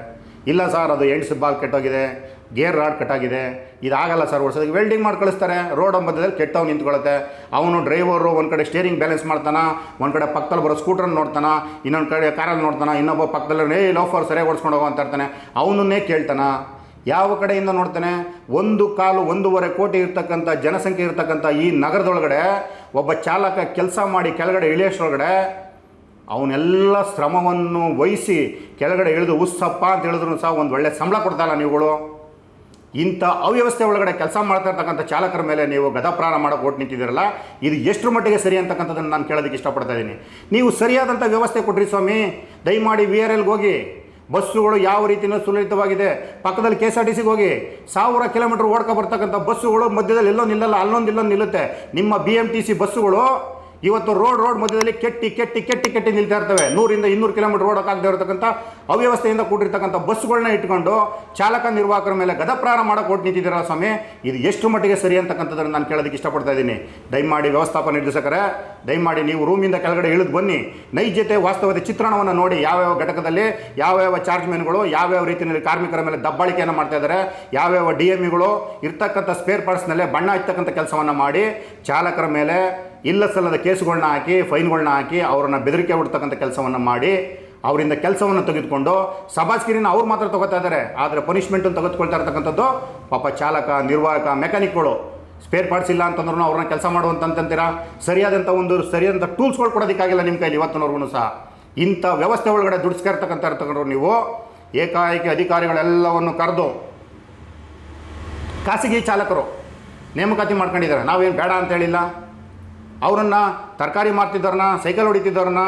ಇಲ್ಲ ಸರ್, ಅದು ಎಂಡ್ಸ್ ಬಾಲ್ ಕೆಟ್ಟೋಗಿದೆ. ಗೇರ್ ರಾಡ್ ಕಟ್ಟಾಗಿದೆ. ಇದಾಗಲ್ಲ ಸರ್ ಓಡಿಸೋದಕ್ಕೆ ವೆಲ್ಡಿಂಗ್ ಮಾಡಿ ಕಳಿಸ್ತಾರೆ. ರೋಡ್ ಮಧ್ಯದಲ್ಲಿ ಕೆಟ್ಟವ್ ನಿಂತ್ಕೊಳ್ಳುತ್ತೆ ಅವನು ಡ್ರೈವರು ಒಂದು ಕಡೆ ಸ್ಟೇರಿಂಗ್ ಬ್ಯಾಲೆನ್ಸ್ ಮಾಡ್ತಾನೆ, ಒಂದು ಕಡೆ ಪಕ್ಕದಲ್ಲಿ ಬರೋ ಸ್ಕೂಟ್ರನ್ನ ನೋಡ್ತಾನ, ಇನ್ನೊಂದು ಕಡೆ ಕಾರಲ್ಲಿ ನೋಡ್ತಾನೆ, ಇನ್ನೊಬ್ಬ ಪಕ್ಕದಲ್ಲಿ ಏ ಲೋಫರ್ ಸರಿಯಾಗಿ ಓಡಿಸ್ಕೊಂಡು ಹೋಗೋ ಅಂತ ಇರ್ತಾನೆ. ಅವನನ್ನೇ ಕೇಳ್ತಾನ. ಯಾವ ಕಡೆಯಿಂದ ನೋಡ್ತಾನೆ? ಒಂದು ಕಾಲು ಒಂದೂವರೆ ಕೋಟಿ ಇರ್ತಕ್ಕಂಥ ಜನಸಂಖ್ಯೆ ಇರ್ತಕ್ಕಂಥ ಈ ನಗರದೊಳಗಡೆ ಒಬ್ಬ ಚಾಲಕ ಕೆಲಸ ಮಾಡಿ ಕೆಳಗಡೆ ಇಳಿಯೋಷ್ಟರೊಳಗಡೆ ಅವನ್ನೆಲ್ಲ ಶ್ರಮವನ್ನು ವಹಿಸಿ ಕೆಳಗಡೆ ಇಳಿದು, ಉಸ್ಸಪ್ಪ ಅಂತ ಹೇಳಿದ್ರು ಸಹ ಒಂದು ಒಳ್ಳೆ ಸಂಬಳ ಕೊಡ್ತಾರಲ್ಲ ನೀವುಗಳು. ಇಂಥ ಅವ್ಯವಸ್ಥೆ ಒಳಗಡೆ ಕೆಲಸ ಮಾಡ್ತಾ ಇರ್ತಕ್ಕಂಥ ಚಾಲಕರ ಮೇಲೆ ನೀವು ಗದಪ್ರಾಣ ಮಾಡೋಕೆ ಓಟ್ ನಿಂತಿದ್ದೀರಲ್ಲ, ಇದು ಎಷ್ಟು ಮಟ್ಟಿಗೆ ಸರಿ ಅಂತಕ್ಕಂಥದ್ದನ್ನು ನಾನು ಕೇಳೋದಕ್ಕೆ ಇಷ್ಟಪಡ್ತಾ ಇದ್ದೀನಿ. ನೀವು ಸರಿಯಾದಂಥ ವ್ಯವಸ್ಥೆ ಕೊಡ್ರಿ ಸ್ವಾಮಿ, ದಯಮಾಡಿ ವಿ ಆರ್ ಎಲ್ಗೆ ಹೋಗಿ, ಬಸ್ಸುಗಳು ಯಾವ ರೀತಿಯೂ ಸುಲಲಿತವಾಗಿದೆ, ಪಕ್ಕದಲ್ಲಿ ಕೆ ಎಸ್ ಆರ್ ಟಿ ಸಿಗೆ ಹೋಗಿ, ಸಾವಿರ ಕಿಲೋಮೀಟ್ರ್ ಓಡ್ಕೊ ಬರ್ತಕ್ಕಂಥ ಬಸ್ಸುಗಳು ಮಧ್ಯದಲ್ಲಿ ಎಲ್ಲೋ ನಿಲ್ಲಲ್ಲ, ಅಲ್ಲೊಂದು ಇಲ್ಲೊಂದು ನಿಲ್ಲುತ್ತೆ. ನಿಮ್ಮ ಬಿ ಎಂ ಟಿ ಸಿ ಬಸ್ಸುಗಳು ಇವತ್ತು ರೋಡ್ ರೋಡ್ ಮಧ್ಯದಲ್ಲಿ ಕೆಟ್ಟಿ ಕೆಟ್ಟಿ ಕೆಟ್ಟಿ ಕೆಟ್ಟಿ ನಿಲ್ತಾ ಇರ್ತವೆ. ನೂರಿಂದ ಇನ್ನೂರು ಕಿಲೋಮೀಟರ್ ಓಡೋಕ್ಕಾಗದೇ ಇರತಕ್ಕಂಥ ಅವ್ಯವಸ್ಥೆಯಿಂದ ಕೂಡಿರ್ತಕ್ಕಂಥ ಬಸ್ಗಳನ್ನ ಇಟ್ಕೊಂಡು ಚಾಲಕ, ನಿರ್ವಾಹಕರ ಮೇಲೆ ಗದಪ್ರಾರ ಮಾಡೋಕೆ ಕೊಟ್ಟು ನಿಂತಿದ್ದೀರಲ್ಲ ಸ್ವಾಮಿ? ಇದು ಎಷ್ಟು ಮಟ್ಟಿಗೆ ಸರಿ ಅಂತಕ್ಕಂಥದ್ದನ್ನು ನಾನು ಕೇಳೋದಕ್ಕೆ ಇಷ್ಟಪಡ್ತಾ ಇದ್ದೀನಿ. ದಯಮಾಡಿ ವ್ಯವಸ್ಥಾಪನ ನಿರ್ದೇಶಕರೇ, ದಯಮಾಡಿ ನೀವು ರೂಮಿಂದ ಕೆಳಗಡೆ ಇಳಿದು ಬನ್ನಿ. ನೈಜತೆ ವಾಸ್ತವದ ಚಿತ್ರಣವನ್ನು ನೋಡಿ ಯಾವ್ಯಾವ ಘಟಕದಲ್ಲಿ ಯಾವ್ಯಾವ ಚಾರ್ಜ್ ಮೆನ್ಗಳು ಯಾವ್ಯಾವ ರೀತಿಯಲ್ಲಿ ಕಾರ್ಮಿಕರ ಮೇಲೆ ದಬ್ಬಾಳಿಕೆಯನ್ನು ಮಾಡ್ತಾ ಇದ್ದಾರೆ, ಯಾವ್ಯಾವ ಡಿ ಎಂ ಇಗಳು, ಇರ್ತಕ್ಕಂಥ ಸ್ಪೇರ್ ಪಾರ್ಟ್ಸ್ನಲ್ಲೇ ಬಣ್ಣ ಇರ್ತಕ್ಕಂಥ ಕೆಲಸವನ್ನು ಮಾಡಿ ಚಾಲಕರ ಮೇಲೆ ಇಲ್ಲ ಸಲ್ಲದ ಕೇಸುಗಳನ್ನ ಹಾಕಿ ಫೈನ್ಗಳನ್ನ ಹಾಕಿ, ಅವರನ್ನು ಬೆದರಿಕೆ ಹೊಡ್ತಕ್ಕಂಥ ಕೆಲಸವನ್ನು ಮಾಡಿ, ಅವರಿಂದ ಕೆಲಸವನ್ನು ತೆಗೆದುಕೊಂಡು, ಸಭಾಸ್ಕಿರಿನ ಅವ್ರು ಮಾತ್ರ ತಗೋತಾ ಇದ್ದಾರೆ ಆದರೆ ಪನಿಷ್ಮೆಂಟನ್ನು ತೆಗೆದುಕೊಳ್ತಾ ಇರ್ತಕ್ಕಂಥದ್ದು ಪಾಪ ಚಾಲಕ, ನಿರ್ವಾಹಕ ಮೆಕ್ಯಾನಿಕ್ಗಳು ಸ್ಪೇರ್ ಪಾರ್ಟ್ಸ್ ಇಲ್ಲ ಅಂತಂದ್ರೂ ಅವ್ರನ್ನ ಕೆಲಸ ಮಾಡುವಂತಂತೀರಾ ಸರಿಯಾದಂಥ ಒಂದು ಸರಿಯಾದಂಥ ಟೂಲ್ಸ್ಗಳು ಕೊಡೋದಕ್ಕಾಗಿಲ್ಲ ನಿಮ್ಮ ಕೈಲಿ ಇವತ್ತಿನವ್ರಿಗೂ ಸಹ. ಇಂಥ ವ್ಯವಸ್ಥೆ ಒಳಗಡೆ ದುಡಿಸ್ಕಿರ್ತಕ್ಕಂಥ ಇರ್ತಕ್ಕಂಥ ನೀವು, ಏಕಾಏಕಿ ಅಧಿಕಾರಿಗಳೆಲ್ಲವನ್ನು ಕರೆದು, ಖಾಸಗಿ ಚಾಲಕರು ನೇಮಕಾತಿ ಮಾಡ್ಕೊಂಡಿದ್ದಾರೆ. ನಾವೇನು ಬೇಡ ಅಂತ ಹೇಳಿಲ್ಲ. ಅವರನ್ನು ತರಕಾರಿ ಮಾರ್ತಿದ್ದವ್ರನ್ನ, ಸೈಕಲ್ ಹೊಡಿತಿದ್ದವ್ರನ್ನ,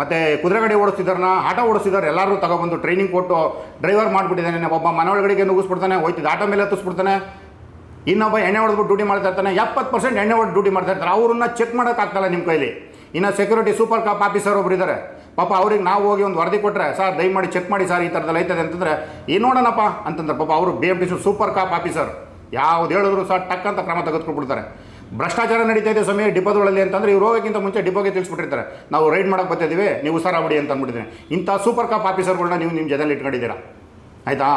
ಮತ್ತು ಕುದುರೆಗಡೆ ಓಡಿಸ್ತಿದ್ದಾರನ್ನ ಆಟೋ ಓಡಿಸ್ತಿದ್ದವ್ರು ಎಲ್ಲರೂ ತಗೊಬಂದು ಟ್ರೈನಿಂಗ್ ಕೊಟ್ಟು ಡ್ರೈವರ್ ಮಾಡಿಬಿಟ್ಟಿದ್ದಾನೆ. ಒಬ್ಬ ಮನೆ ಒಳಗಡೆ ನುಗ್ಗಿಸ್ಬಿಡ್ತಾನೆ, ಹೋಯ್ತಿದ್ದು ಆಟೋ ಮೇಲೆ ಹತ್ತಿಸ್ಬಿಡ್ತಾನೆ ಇನ್ನೊಬ್ಬ ಎಣ್ಣೆ ಹೊಡೆದು ಡ್ಯೂಟಿ ಮಾಡ್ತಾ ಇರ್ತಾನೆ. ಎಪ್ಪತ್ತು ಪರ್ಸೆಂಟ್ ಎಣ್ಣೆ ಹೊಡೆದು ಡ್ಯೂಟಿ ಮಾಡ್ತಾ ಇರ್ತಾರೆ. ಅವ್ರನ್ನ ಚೆಕ್ ಮಾಡೋಕ್ಕಾಗ್ತಲ್ಲ ನಿಮ್ಮ ಕೈಲಿ. ಇನ್ನು ಸೆಕ್ಯೂರಿಟಿ ಸೂಪರ್ ಕಾಪ್ ಆಫೀಸರ್ ಒಬ್ರು ಇದ್ದಾರೆ ಪಾಪ ಅವ್ರಿಗೆ ನಾವು ಹೋಗಿ ಒಂದು ವರದಿ ಕೊಟ್ಟರೆ ಸರ್, ದಯಮಾಡಿ ಚೆಕ್ ಮಾಡಿ ಸರ್, ಈ ಥರದಲ್ಲಿ ಐತದೆ. ಅಂತಂದರೆ, ಏನು ನೋಡೋಣಪ್ಪ? ಅಂತಂದ್ರೆ ಪಾಪ ಅವರು B M T super cop officer ಯಾವ್ದು ಹೇಳಿದ್ರು ಸರ್, ಟಕ್ ಅಂತ ಕ್ರಮ ತೆಗೆದುಕೊಟ್ಬಿಡ್ತಾರೆ ಭ್ರಷ್ಟಾಚಾರ ನಡೀತಾ ಇದೆ ಸಮಯ ಡಿಪೋದೊಳಲ್ಲಿ ಅಂತಂದ್ರೆ ಇವ್ರು ಹೋಗೋಕ್ಕಿಂತ ಮುಂಚೆ ಡಿಪೋಗೆ ತಿಳಿಸ್ಬಿಟ್ಟಿರ್ತಾರೆ. ನಾವು ರೈಡ್ ಮಾಡಕ್ಕೆ ಬರ್ತಿದ್ದೀವಿ ನೀವು ಹುಷಾರಾಗ್ಬಿಡಿ ಅಂತ ಅಂದ್ಬಿಟ್ಟಿದ್ದೀನಿ. ಇಂಥ ಸೂಪರ್ ಕಾಪ್ ಆಫೀಸರ್ಗಳನ್ನ ನೀವು ನಿಮ್ಮ ಜೊತೆಲಿ ಇಟ್ಕೊಂಡಿದ್ದೀರಾ? ಆಯಿತಾ?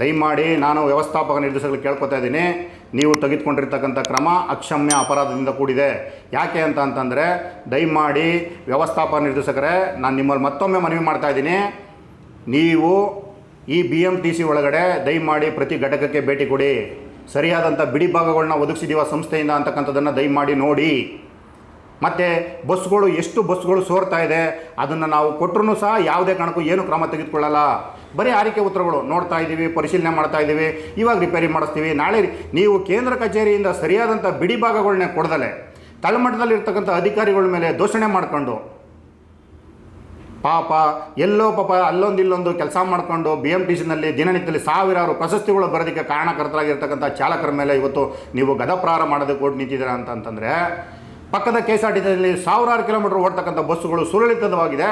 ದಯಮಾಡಿ ನಾನು ವ್ಯವಸ್ಥಾಪಕ ನಿರ್ದೇಶಕರು ಕೇಳ್ಕೊತಾ ಇದ್ದೀನಿ. ನೀವು ತೆಗೆದುಕೊಂಡಿರ್ತಕ್ಕಂಥ ಕ್ರಮ ಅಕ್ಷಮ್ಯ ಅಪರಾಧದಿಂದ ಕೂಡಿದೆ. ಯಾಕೆ ಅಂತ ಅಂತಂದರೆ, ದಯಮಾಡಿ ವ್ಯವಸ್ಥಾಪಕ ನಿರ್ದೇಶಕರೇ, ನಾನು ನಿಮ್ಮಲ್ಲಿ ಮತ್ತೊಮ್ಮೆ ಮನವಿ ಮಾಡ್ತಾ ಇದ್ದೀನಿ. ನೀವು ಈ ಬಿ ಎಂ ಟಿ ಸಿ ಒಳಗಡೆ ದಯಮಾಡಿ ಪ್ರತಿ ಘಟಕಕ್ಕೆ ಭೇಟಿ ಕೊಡಿ. ಸರಿಯಾದಂಥ ಬಿಡಿ ಭಾಗಗಳನ್ನ ಒದಗಿಸಿದೀವ ಸಂಸ್ಥೆಯಿಂದ ಅಂತಕ್ಕಂಥದ್ದನ್ನು ದಯಮಾಡಿ ನೋಡಿ. ಮತ್ತು ಬಸ್ಗಳು ಎಷ್ಟು ಬಸ್ಗಳು ಸೋರ್ತಾ ಇದೆ, ಅದನ್ನು ನಾವು ಕೊಟ್ಟರು ಸಹ ಯಾವುದೇ ಕಾರಣಕ್ಕೂ ಏನು ಕ್ರಮ ತೆಗೆದುಕೊಳ್ಳಲ್ಲ. ಬರೀ ಆರಿಕೆ ಉತ್ತರಗಳು ನೋಡ್ತಾ ಇದ್ದೀವಿ, ಪರಿಶೀಲನೆ ಮಾಡ್ತಾ ಇದ್ದೀವಿ, ಇವಾಗ ರಿಪೇರಿ ಮಾಡಿಸ್ತೀವಿ. ನಾಳೆ ನೀವು ಕೇಂದ್ರ ಕಚೇರಿಯಿಂದ ಸರಿಯಾದಂಥ ಬಿಡಿ ಭಾಗಗಳನ್ನೇ ಕೊಡದಲೆ, ತಳಮಟ್ಟದಲ್ಲಿರ್ತಕ್ಕಂಥ ಅಧಿಕಾರಿಗಳ ಮೇಲೆ ದೋಷಣೆ ಮಾಡ್ಕೊಂಡು ಪಾಪ, ಎಲ್ಲೋ ಪಾಪ ಅಲ್ಲೊಂದು ಇಲ್ಲೊಂದು ಕೆಲಸ ಮಾಡಿಕೊಂಡು ಬಿ ಎಂ ಟಿ ಸಿನಲ್ಲಿ ದಿನನಿತ್ಯದಲ್ಲಿ ಸಾವಿರಾರು ಪ್ರಶಸ್ತಿಗಳು ಬರೋದಕ್ಕೆ ಕಾರಣಕರ್ತರಾಗಿರ್ತಕ್ಕಂಥ ಚಾಲಕರ ಮೇಲೆ ಇವತ್ತು ನೀವು ಗದಪ್ರಹಾರ ಮಾಡೋದಕ್ಕೆ ಓಡ್ ನಿಂತಿದ್ದೀರಾ ಅಂತ ಅಂತಂದರೆ, ಪಕ್ಕದ ಕೆ ಎಸ್ ಆರ್ ಟಿ ಸಿಯಲ್ಲಿ ಸಾವಿರಾರು ಕಿಲೋಮೀಟ್ರ್ ಓಡ್ತಕ್ಕಂಥ ಬಸ್ಸುಗಳು ಸುರಳಿತವಾಗಿದೆ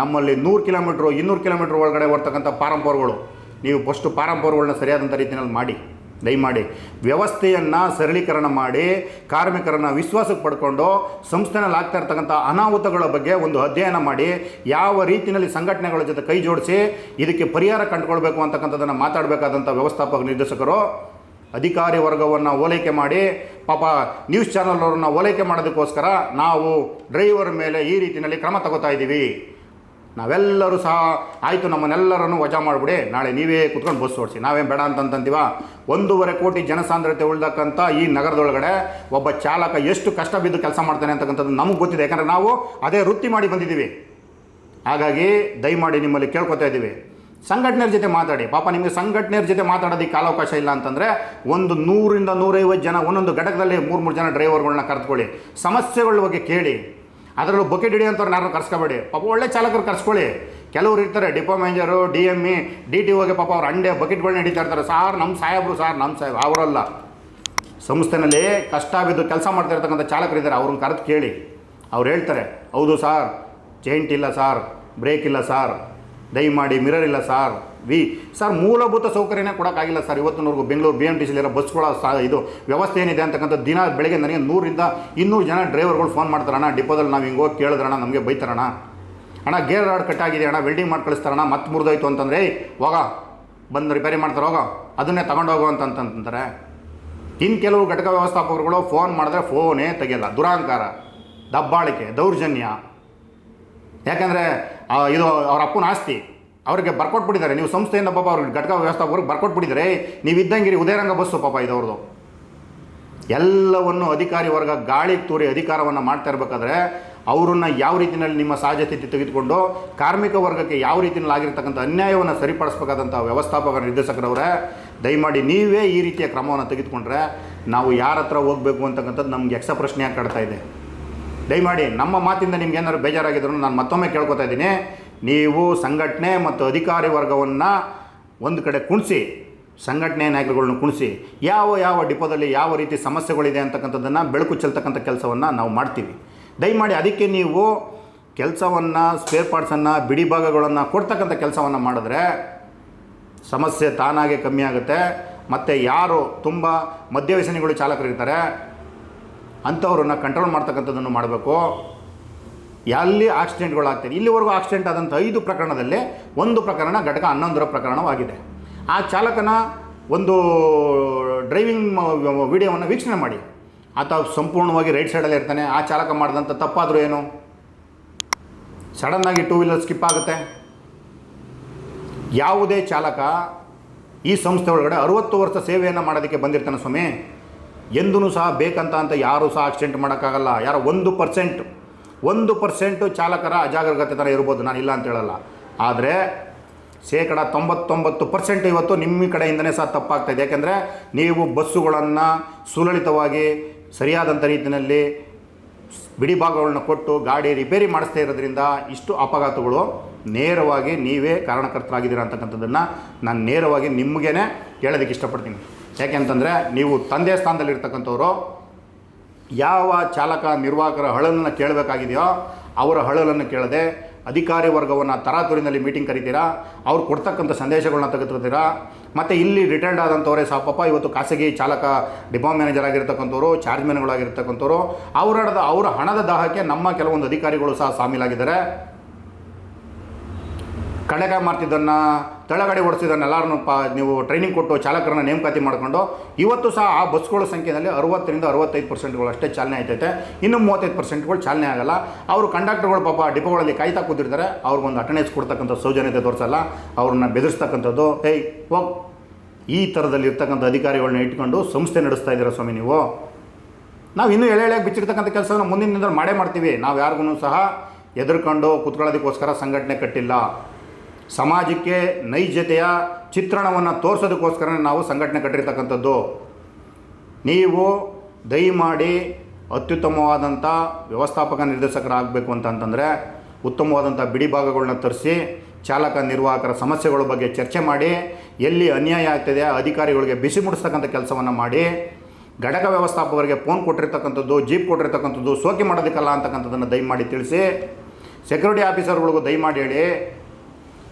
ನಮ್ಮಲ್ಲಿ ನೂರು ಕಿಲೋಮೀಟ್ರು ಇನ್ನೂರು ಕಿಲೋಮೀಟ್ರ್ ಒಳಗಡೆ ಓಡ್ತಕ್ಕಂಥ ಪಾರಂಪರಗಳು. ನೀವು ಫಸ್ಟು ಪಾರಂಪರ್ಗಳನ್ನ ಸರಿಯಾದಂಥ ರೀತಿಯಲ್ಲಿ ಮಾಡಿ. ದಯಮಾಡಿ ವ್ಯವಸ್ಥೆಯನ್ನು ಸರಳೀಕರಣ ಮಾಡಿ ಕಾರ್ಮಿಕರನ್ನು ವಿಶ್ವಾಸಕ್ಕೆ ಪಡ್ಕೊಂಡು ಸಂಸ್ಥೆನಲ್ಲಿ ಆಗ್ತಾ ಇರ್ತಕ್ಕಂಥ ಅನಾಹುತಗಳ ಬಗ್ಗೆ ಒಂದು ಅಧ್ಯಯನ ಮಾಡಿ ಯಾವ ರೀತಿಯಲ್ಲಿ ಸಂಘಟನೆಗಳ ಜೊತೆ ಕೈ ಜೋಡಿಸಿ ಇದಕ್ಕೆ ಪರಿಹಾರ ಕಂಡುಕೊಳ್ಬೇಕು ಅಂತಕ್ಕಂಥದ್ದನ್ನು ಮಾತಾಡಬೇಕಾದಂಥ ವ್ಯವಸ್ಥಾಪಕ ನಿರ್ದೇಶಕರು ಅಧಿಕಾರಿ ವರ್ಗವನ್ನು ಓಲೈಕೆ ಮಾಡಿ ಪಾಪ ನ್ಯೂಸ್ ಚಾನಲ್ ಅವರನ್ನು ಓಲೈಕೆ ಮಾಡೋದಕ್ಕೋಸ್ಕರ ನಾವು ಡ್ರೈವರ್ ಮೇಲೆ ಈ ರೀತಿಯಲ್ಲಿ ಕ್ರಮ ತಗೋತಾ ಇದ್ದೀವಿ. ನಾವೆಲ್ಲರೂ ಸಹ ಆಯಿತು ನಮ್ಮನ್ನೆಲ್ಲರನ್ನು ವಜಾ ಮಾಡಿಬಿಡಿ. ನಾಳೆ ನೀವೇ ಕುತ್ಕೊಂಡು ಬಸ್ ಓಡಿಸಿ. ನಾವೇನು ಬೇಡ ಅಂತಂತೀವ ಒಂದೂವರೆ ಕೋಟಿ ಜನಸಾಂದ್ರತೆ ಉಳ್ದಕ್ಕಂಥ ಈ ನಗರದೊಳಗಡೆ ಒಬ್ಬ ಚಾಲಕ ಎಷ್ಟು ಕಷ್ಟ ಬಿದ್ದು ಕೆಲಸ ಮಾಡ್ತಾನೆ ಅಂತಕ್ಕಂಥದ್ದು ನಮಗೆ ಗೊತ್ತಿದೆ. ಯಾಕಂದರೆ ನಾವು ಅದೇ ವೃತ್ತಿ ಮಾಡಿ ಬಂದಿದ್ದೀವಿ. ಹಾಗಾಗಿ ದಯಮಾಡಿ ನಿಮ್ಮಲ್ಲಿ ಕೇಳ್ಕೊತಾ ಇದ್ದೀವಿ. ಸಂಘಟನೆಯರ ಜೊತೆ ಮಾತಾಡಿ. ಪಾಪ ನಿಮಗೆ ಸಂಘಟನೆಯರ ಜೊತೆ ಮಾತಾಡೋದಕ್ಕೆ ಕಾಲಾವಕಾಶ ಇಲ್ಲ ಅಂತಂದರೆ ಒಂದು ನೂರಿಂದ ನೂರೈವತ್ತು ಜನ, ಒಂದೊಂದು ಘಟಕದಲ್ಲಿ ಮೂರು ಮೂರು ಜನ ಡ್ರೈವರ್ಗಳನ್ನ ಕರೆದುಕೊಳ್ಳಿ. ಸಮಸ್ಯೆಗಳ ಬಗ್ಗೆ ಕೇಳಿ. ಅದರಲ್ಲೂ ಬಕೆಟ್ ಹಿಡಿಯೋಂಥವ್ರು ನಾನು ಕರ್ಸ್ಕೊಬೇಡಿ. ಪಾಪ ಒಳ್ಳೆ ಚಾಲಕರು ಕರ್ಸ್ಕೊಳ್ಳಿ. ಕೆಲವರು ಇರ್ತಾರೆ, depot manager D M E, D T ಓಗೆ ಪಾಪ ಅವ್ರು ಅಂಡೆ ಬಕೆಟ್ಗಳನ್ನ ಹಿಡಿತಾ ಇರ್ತಾರೆ. ಸಾರ್ ನಮ್ಮ ಸಾಹೇಬರು, ಸಾರ್ ನಮ್ಮ ಸಾಹೇಬ್, ಅವರಲ್ಲ. ಸಂಸ್ಥೆನಲ್ಲಿ ಕಷ್ಟ ಬಿದ್ದು ಕೆಲಸ ಮಾಡ್ತಾ ಇರ್ತಕ್ಕಂಥ ಚಾಲಕರಿದ್ದಾರೆ ಅವ್ರನ್ನ ಕರೆದು ಕೇಳಿ. ಅವ್ರು ಹೇಳ್ತಾರೆ, ಹೌದು ಸಾರ್, ಜೈಂಟ್ ಇಲ್ಲ ಸಾರ್, ಬ್ರೇಕ್ ಇಲ್ಲ ಸಾರ್. ದಯಮಾಡಿ ಮಿರರ್ ಇಲ್ಲ ಸಾರ್ ವಿ ಸರ್ ಮೂಲಭೂತ ಸೌಕರ್ಯನೇ ಕೊಡೋಕ್ಕಾಗಿಲ್ಲ ಸರ್ ಇವತ್ತಿನವರೆಗೂ ಬೆಂಗಳೂರು ಬಿ ಎಂ ಟಿ ಸಿಲಿರೋ ಬಸ್ಗಳ ಸಾ ಇದು ವ್ಯವಸ್ಥೆ ಏನಿದೆ ಅಂತಕ್ಕಂಥ ದಿನ ಬೆಳಗ್ಗೆ ನನಗೆ ನೂರಿಂದ ಇನ್ನೂರು ಜನ ಡ್ರೈವರ್ಗಳು ಫೋನ್ ಮಾಡ್ತಾರಣ್ಣ ಡಿಪೋದಲ್ಲಿ ನಾವು ಹಿಂಗೆ ಹೋಗಿ ಕೇಳಿದ್ರಣ್ಣ ನಮಗೆ ಬೈತಾರಣ್ಣ. ಅಣ್ಣ ಗೇರ್ ರಾಡ್ ಕಟ್ಟಾಗಿದೆ ಅಣ್ಣ ವೆಲ್ಡಿಂಗ್ ಮಾಡಿ ಕಳಿಸ್ತಾರಣ ಮತ್ತೆ ಮುರಿದೋಯ್ತು ಅಂತಂದರೆ ಹೋಗ, ಬಂದು ರಿಪೇರಿ ಮಾಡ್ತಾರೆ, ಹೋಗೋ. ಅದನ್ನೇ ತಗೊಂಡೋಗೋ ಅಂತಂತಂತಾರೆ ಇನ್ನು ಕೆಲವು ಘಟಕ ವ್ಯವಸ್ಥಾಪಕರುಗಳು ಫೋನ್ ಮಾಡಿದ್ರೆ ಫೋನೇ ತೆಗೆಯಲ್ಲ. ದುರಾಂಕಾರ, ದಬ್ಬಾಳಿಕೆ, ದೌರ್ಜನ್ಯ. ಯಾಕಂದರೆ ಇದು ಅವ್ರ ಅಪ್ಪನ ಆಸ್ತಿ. ಅವ್ರಿಗೆ ಬರ್ಕೊಟ್ಬಿಟ್ಟಿದ್ದಾರೆ ನೀವು ಸಂಸ್ಥೆಯಿಂದ ಪಾಪ ಅವ್ರಿಗೆ ಘಟಕ ವ್ಯವಸ್ಥಾಪಕರಿಗೆ ಬರ್ಕೊಟ್ಬಿಟ್ಟಿದ್ದಾರೆ ನೀವು ಇದ್ದಂಗಿರಿ ಉದಯರಂಗ ಬಸ್ಸು ಪಾಪ ಇದವ್ರದ್ದು ಎಲ್ಲವನ್ನು ಅಧಿಕಾರಿ ವರ್ಗ ಗಾಳಿ ತೂರಿ ಅಧಿಕಾರವನ್ನು ಮಾಡ್ತಾ ಇರಬೇಕಾದ್ರೆ, ಅವರನ್ನು ಯಾವ ರೀತಿಯಲ್ಲಿ ನಿಮ್ಮ ಸಹಜ ಸ್ಥಿತಿ ತೆಗೆದುಕೊಂಡು ಕಾರ್ಮಿಕ ವರ್ಗಕ್ಕೆ ಯಾವ ರೀತಿಯಲ್ಲಿ ಆಗಿರ್ತಕ್ಕಂಥ ಅನ್ಯಾಯವನ್ನು ಸರಿಪಡಿಸ್ಬೇಕಾದಂಥ ವ್ಯವಸ್ಥಾಪಕ ನಿರ್ದೇಶಕರವರೇ, ದಯಮಾಡಿ ನೀವೇ ಈ ರೀತಿಯ ಕ್ರಮವನ್ನು ತೆಗೆದುಕೊಂಡ್ರೆ ನಾವು ಯಾರ ಹತ್ರ ಹೋಗಬೇಕು ಅಂತಕ್ಕಂಥದ್ದು ನಮ್ಗೆ ಯಕ್ಷ ಪ್ರಶ್ನೆಯಾಗಿ ಕಾಡ್ತಾ ಇದೆ. ದಯಮಾಡಿ ನಮ್ಮ ಮಾತಿಂದ ನಿಮ್ಗೆ ಏನಾದ್ರು ಬೇಜಾರಾಗಿದ್ರು ನಾನು ಮತ್ತೊಮ್ಮೆ ಕೇಳ್ಕೊತಾ ಇದ್ದೀನಿ. ನೀವು ಸಂಘಟನೆ ಮತ್ತು ಅಧಿಕಾರಿ ವರ್ಗವನ್ನು ಒಂದು ಕಡೆ ಕುಣಿಸಿ ಸಂಘಟನೆ ನಾಯಕರುಗಳ್ನ ಕುಣಿಸಿ, ಯಾವ ಯಾವ ಡಿಪೋದಲ್ಲಿ ಯಾವ ರೀತಿ ಸಮಸ್ಯೆಗಳಿದೆ ಅಂತಕ್ಕಂಥದ್ದನ್ನು, ಬೆಳಕು ಚೆಲ್ತಕ್ಕಂಥ ಕೆಲಸವನ್ನು ನಾವು ಮಾಡ್ತೀವಿ. ದಯಮಾಡಿ ಅದಕ್ಕೆ ನೀವು ಕೆಲಸವನ್ನು ಸ್ಪೇರ್ ಪಾರ್ಟ್ಸನ್ನು ಬಿಡಿ ಭಾಗಗಳನ್ನು ಕೊಡ್ತಕ್ಕಂಥ ಕೆಲಸವನ್ನು ಮಾಡಿದ್ರೆ ಸಮಸ್ಯೆ ತಾನಾಗೆ ಕಮ್ಮಿ ಆಗುತ್ತೆ. ಮತ್ತು ಯಾರು ತುಂಬ ಮದ್ಯವ್ಯಸನಿಗಳು ಚಾಲಕರಿರ್ತಾರೆ ಅಂಥವ್ರನ್ನ ಕಂಟ್ರೋಲ್ ಮಾಡ್ತಕ್ಕಂಥದ್ದನ್ನು ಮಾಡಬೇಕು. ಎಲ್ಲಿ ಆಕ್ಸಿಡೆಂಟ್ಗಳಾಗ್ತದೆ ಇಲ್ಲಿವರೆಗೂ ಆಕ್ಸಿಡೆಂಟ್ ಆದಂಥ ಐದು ಪ್ರಕರಣದಲ್ಲಿ ಒಂದು ಪ್ರಕರಣ, ಘಟಕ ಹನ್ನೊಂದರ ಪ್ರಕರಣವಾಗಿದೆ. ಆ ಚಾಲಕನ ಒಂದು ಡ್ರೈವಿಂಗ್ ವಿಡಿಯೋವನ್ನು ವೀಕ್ಷಣೆ ಮಾಡಿ. ಆತ ಸಂಪೂರ್ಣವಾಗಿ ರೈಟ್ ಸೈಡಲ್ಲಿ ಇರ್ತಾನೆ. ಆ ಚಾಲಕ ಮಾಡಿದಂಥ ತಪ್ಪಾದರೂ ಏನು? ಸಡನ್ನಾಗಿ ಟೂ ವೀಲರ್ ಸ್ಕಿಪ್ ಆಗುತ್ತೆ. ಯಾವುದೇ ಚಾಲಕ ಈ ಸಂಸ್ಥೆ ಒಳಗಡೆ ಅರುವತ್ತು ವರ್ಷ ಸೇವೆಯನ್ನು ಮಾಡೋದಕ್ಕೆ ಬಂದಿರ್ತಾನೆ ಸ್ವಾಮಿ. ಎಂದೂ ಸಹ ಬೇಕಂತ ಅಂತ ಯಾರೂ ಸಹ ಆಕ್ಸಿಡೆಂಟ್ ಮಾಡೋಕ್ಕಾಗಲ್ಲ. ಯಾರು ಒಂದು ಪರ್ಸೆಂಟ್ ಒಂದು ಪರ್ಸೆಂಟು ಚಾಲಕರ ಅಜಾಗರೂಕತೆ ಥರ ಇರ್ಬೋದು. ನಾನು ಇಲ್ಲ ಅಂತ ಹೇಳಲ್ಲ. ಆದರೆ ಶೇಕಡ ತೊಂಬತ್ತೊಂಬತ್ತು ಪರ್ಸೆಂಟ್ ಇವತ್ತು ನಿಮ್ಮ ಕಡೆಯಿಂದನೇ ಸಹ ತಪ್ಪಾಗ್ತಾಯಿದೆ ಯಾಕೆಂದರೆ ನೀವು ಬಸ್ಸುಗಳನ್ನು ಸುಲಲಿತವಾಗಿ ಸರಿಯಾದಂಥ ರೀತಿಯಲ್ಲಿ ಬಿಡಿ ಭಾಗಗಳನ್ನ ಕೊಟ್ಟು ಗಾಡಿ ರಿಪೇರಿ ಮಾಡಿಸ್ತಾ ಇರೋದ್ರಿಂದ ಇಷ್ಟು ಅಪಘಾತಗಳು ನೇರವಾಗಿ ನೀವೇ ಕಾರಣಕರ್ತರಾಗಿದ್ದೀರ ಅಂತಕ್ಕಂಥದ್ದನ್ನು ನಾನು ನೇರವಾಗಿ ನಿಮಗೇನೆ ಹೇಳೋದಕ್ಕೆ ಇಷ್ಟಪಡ್ತೀನಿ. ಯಾಕೆಂತಂದರೆ ನೀವು ತಂದೆ ಸ್ಥಾನದಲ್ಲಿರ್ತಕ್ಕಂಥವ್ರು, ಯಾವ ಚಾಲಕ ನಿರ್ವಾಹಕರ ಹಳಲನ್ನು ಕೇಳಬೇಕಾಗಿದೆಯೋ ಅವರ ಹಳಲನ್ನು ಕೇಳದೆ ಅಧಿಕಾರಿ ವರ್ಗವನ್ನು ತರಾತುರಿನಲ್ಲಿ ಮೀಟಿಂಗ್ ಕರಿತೀರಾ, ಅವ್ರು ಕೊಡ್ತಕ್ಕಂಥ ಸಂದೇಶಗಳನ್ನ ತೆಗೆದುಕೊಳ್ತೀರಾ, ಮತ್ತು ಇಲ್ಲಿ ರಿಟೈರ್ಡ್ ಆದಂಥವರೇ ಪಾಪ ಇವತ್ತು ಖಾಸಗಿ ಚಾಲಕ ಡಿಪೋ ಮ್ಯಾನೇಜರ್ ಆಗಿರ್ತಕ್ಕಂಥವ್ರು ಚಾರ್ಜ್ ಅವರ ಅವರ ಹಣದ ದಾಹಕ್ಕೆ ನಮ್ಮ ಕೆಲವೊಂದು ಅಧಿಕಾರಿಗಳು ಸಹ ಸಾಮೀಲಾಗಿದ್ದಾರೆ. ಕಡೆಗಾಯಿ ಮಾಡ್ತಿದ್ದನ್ನ, ತಳಗಡೆ ಓಡಿಸಿದ್ದನ್ನು ಎಲ್ಲರನ್ನು ಪ, ನೀವು ಟ್ರೈನಿಂಗ್ ಕೊಟ್ಟು ಚಾಲಕರನ್ನ ನೇಮಕಾತಿ ಮಾಡಿಕೊಂಡು, ಇವತ್ತು ಸಹ ಆ ಬಸ್ಗಳ ಸಂಖ್ಯೆಯಲ್ಲಿ ಅರವತ್ತರಿಂದ ಅರವತ್ತೈದು ಪರ್ಸೆಂಟ್ಗಳು ಅಷ್ಟೇ ಚಾಲನೆ ಆಯ್ತೈತೆ. ಇನ್ನು ಮೂವತ್ತೈದು ಪರ್ಸೆಂಟ್ಗಳು ಚಾಲನೆ ಆಗಲ್ಲ. ಅವರು ಕಂಡಕ್ಟರ್ಗಳು ಪಾಪ ಡಿಪೋಗಳಲ್ಲಿ ಕಾಯ್ತಾ ಕೂತಿರ್ತಾರೆ. ಅವ್ರಿಗೊಂದು ಅಟೆಂಡೆನ್ಸ್ ಕೊಡ್ತಕ್ಕಂಥ ಸೌಜನ್ಯತೆ ತೋರಿಸಲ್ಲ. ಅವ್ರನ್ನ ಬೆದರಿಸ್ತಕ್ಕಂಥದ್ದು. ಏಯ್ ಓ ಈ ಥರದಲ್ಲಿ ಇರ್ತಕ್ಕಂಥ ಅಧಿಕಾರಿಗಳನ್ನ ಇಟ್ಕೊಂಡು ಸಂಸ್ಥೆ ನಡೆಸ್ತಾ ಇದ್ದೀರಾ ಸ್ವಾಮಿ ನೀವು? ನಾವು ಇನ್ನೂ ಎಳೆ ಎಳೆಯಾಗಿ ಬಿಚ್ಚಿರ್ತಕ್ಕಂಥ ಕೆಲಸವನ್ನು ಮುಂದಿನ ದಿನದಲ್ಲಿ ಮಾಡೇ ಮಾಡ್ತೀವಿ. ನಾವು ಯಾರಿಗೂ ಸಹ ಎದುರ್ಕೊಂಡು ಕುತ್ಕೊಳ್ಳೋದಕ್ಕೋಸ್ಕರ ಸಂಘಟನೆ ಕಟ್ಟಿಲ್ಲ. ಸಮಾಜಕ್ಕೆ ನೈಜತೆಯ ಚಿತ್ರಣವನ್ನು ತೋರಿಸೋದಕ್ಕೋಸ್ಕರ ನಾವು ಸಂಘಟನೆ ಕಟ್ಟಿರ್ತಕ್ಕಂಥದ್ದು. ನೀವು ದಯಮಾಡಿ ಅತ್ಯುತ್ತಮವಾದಂಥ ವ್ಯವಸ್ಥಾಪಕ ನಿರ್ದೇಶಕರಾಗಬೇಕು ಅಂತಂತಂದರೆ ಉತ್ತಮವಾದಂಥ ಬಿಡಿ ಭಾಗಗಳನ್ನ ತರಿಸಿ, ಚಾಲಕ ನಿರ್ವಾಹಕರ ಸಮಸ್ಯೆಗಳ ಬಗ್ಗೆ ಚರ್ಚೆ ಮಾಡಿ, ಎಲ್ಲಿ ಅನ್ಯಾಯ ಆಗ್ತಿದೆ ಅಧಿಕಾರಿಗಳಿಗೆ ಬಿಸಿ ಮುಡಿಸ್ತಕ್ಕಂಥ ಕೆಲಸವನ್ನು ಮಾಡಿ, ಘಟಕ ವ್ಯವಸ್ಥಾಪಕರಿಗೆ ಫೋನ್ ಕೊಟ್ಟಿರ್ತಕ್ಕಂಥದ್ದು, ಜೀಪ್ ಕೊಟ್ಟಿರ್ತಕ್ಕಂಥದ್ದು ಸೋಕೆ ಮಾಡೋದಕ್ಕಲ್ಲ ಅಂತಕ್ಕಂಥದ್ದನ್ನು ದಯಮಾಡಿ ತಿಳಿಸಿ ಸೆಕ್ಯೂರಿಟಿ ಆಫೀಸರ್ಗಳಿಗೂ ದಯಮಾಡಿ ಹೇಳಿ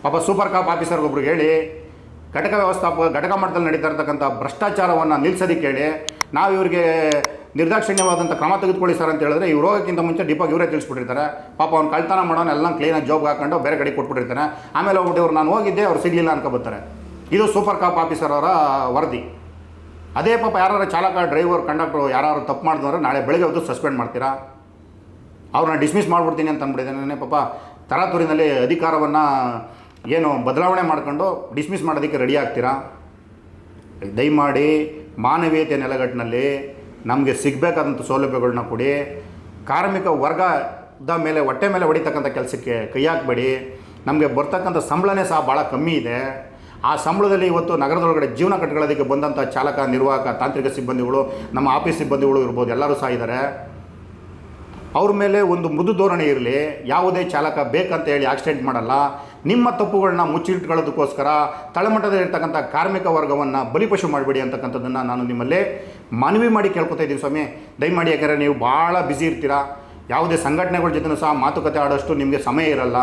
ಪಾಪ ಸೂಪರ್ ಕಾಪ್ ಆಫೀಸರ್ಗೊಬ್ರಿಗೆ ಹೇಳಿ, ಘಟಕ ವ್ಯವಸ್ಥಾಪಕ ಘಟಕ ಮಟ್ಟದಲ್ಲಿ ನಡೀತಾ ಇರ್ತಕ್ಕಂಥ ಭ್ರಷ್ಟಾಚಾರವನ್ನು ನಿಲ್ಲಿಸೋದಕ್ಕೆ ಹೇಳಿ ನಾವು ಇವರಿಗೆ ನಿರ್ದಾಕ್ಷಿಣ್ಯವಾದಂಥ ಕ್ರಮ ತೆಗೆದುಕೊಳ್ಳಿ ಸರ್ ಅಂತ ಹೇಳಿದ್ರೆ ಇವ್ರು ಹೋಗೋಕ್ಕಿಂತ ಮುಂಚೆ ಡಿಪಾಗ ಇವರೇ ತಿಳಿಸ್ಬಿಟ್ಟಿರ್ತಾರೆ. ಪಾಪ ಅವ್ನು ಕಳ್ತನ ಮಾಡೋನು ಎಲ್ಲ ಕ್ಲೀನಾಗಿ ಜಾಬ್ಗೆ ಹಾಕೊಂಡು ಬೇರೆ ಕಡೆ ಕೊಟ್ಬಿಟ್ಟಿರ್ತಾನೆ. ಆಮೇಲೆ ಹೋಗ್ಬಿಟ್ಟು ಇವ್ರು, ನಾನು ಹೋಗಿದ್ದೆ, ಅವ್ರು ಸಿಗಲಿಲ್ಲ ಅನ್ಕೊಬರ್ತಾರೆ ಇದು ಸೂಪರ್ ಕಾಪ್ ಆಫೀಸರ್ ಅವರ ವರದಿ. ಅದೇ ಪಾಪ ಯಾರು ಚಾಲಕ, ಡ್ರೈವರ್, ಕಂಡಕ್ಟ್ರು ಯಾರು ತಪ್ಪು ಮಾಡಿದ್ರೆ ನಾಳೆ ಬೆಳಗ್ಗೆ ಹೊತ್ತು ಸಸ್ಪೆಂಡ್ ಮಾಡ್ತೀರಾ? ಅವ್ರನ್ನ ಡಿಸ್ಮಿಸ್ ಮಾಡಿಬಿಡ್ತೀನಿ ಅಂತ ಅಂದ್ಬಿಟ್ಟಿದ್ದೇನೆ. ಪಾಪ ತರಾತುರಿನಲ್ಲಿ ಅಧಿಕಾರವನ್ನು ಏನು ಬದಲಾವಣೆ ಮಾಡ್ಕೊಂಡು ಡಿಸ್ಮಿಸ್ ಮಾಡೋದಕ್ಕೆ ರೆಡಿ ಆಗ್ತೀರಾ? ದಯಮಾಡಿ ಮಾನವೀಯತೆ ನೆಲೆಗಟ್ಟಿನಲ್ಲಿ ನಮಗೆ ಸಿಗಬೇಕಾದಂಥ ಸೌಲಭ್ಯಗಳನ್ನ ಕೊಡಿ. ಕಾರ್ಮಿಕ ವರ್ಗದ ಮೇಲೆ, ಹೊಟ್ಟೆ ಮೇಲೆ ಹೊಡಿತಕ್ಕಂಥ ಕೆಲಸಕ್ಕೆ ಕೈ ಹಾಕಬೇಡಿ. ನಮಗೆ ಬರ್ತಕ್ಕಂಥ ಸಂಬಳನೇ ಸಹ ಭಾಳ ಕಮ್ಮಿ ಇದೆ. ಆ ಸಂಬಳದಲ್ಲಿ ಇವತ್ತು ನಗರದೊಳಗಡೆ ಜೀವನ ಕಟ್ಕೊಳ್ಳೋದಕ್ಕೆ ಬಂದಂಥ ಚಾಲಕ, ನಿರ್ವಾಹಕ, ತಾಂತ್ರಿಕ ಸಿಬ್ಬಂದಿಗಳು, ನಮ್ಮ ಆಫೀಸ್ ಸಿಬ್ಬಂದಿಗಳು ಇರ್ಬೋದು, ಎಲ್ಲರೂ ಸಹ ಇದ್ದಾರೆ. ಅವ್ರ ಮೇಲೆ ಒಂದು ಮೃದು ಧೋರಣೆ ಇರಲಿ. ಯಾವುದೇ ಚಾಲಕ ಬೇಕಂತ ಹೇಳಿ ಆಕ್ಸಿಡೆಂಟ್ ಮಾಡಲ್ಲ. ನಿಮ್ಮ ತಪ್ಪುಗಳನ್ನ ಮುಚ್ಚಿಟ್ಕೊಳ್ಳೋದಕ್ಕೋಸ್ಕರ ತಳಮಟ್ಟದಲ್ಲಿ ಇರ್ತಕ್ಕಂಥ ಕಾರ್ಮಿಕ ವರ್ಗವನ್ನು ಬಲಿಪಶು ಮಾಡಬೇಡಿ ಅಂತಕ್ಕಂಥದ್ದನ್ನು ನಾನು ನಿಮ್ಮಲ್ಲಿ ಮನವಿ ಮಾಡಿ ಕೇಳ್ಕೊತಾ ಇದ್ದೀನಿ ಸ್ವಾಮಿ. ದಯಮಾಡಿ ಯಾಕಂದರೆ ನೀವು ಭಾಳ ಬ್ಯುಸಿ ಇರ್ತೀರಾ. ಯಾವುದೇ ಸಂಘಟನೆಗಳ ಜೊತೆ ಸಹ ಮಾತುಕತೆ ಆಡೋಷ್ಟು ನಿಮಗೆ ಸಮಯ ಇರಲ್ಲ.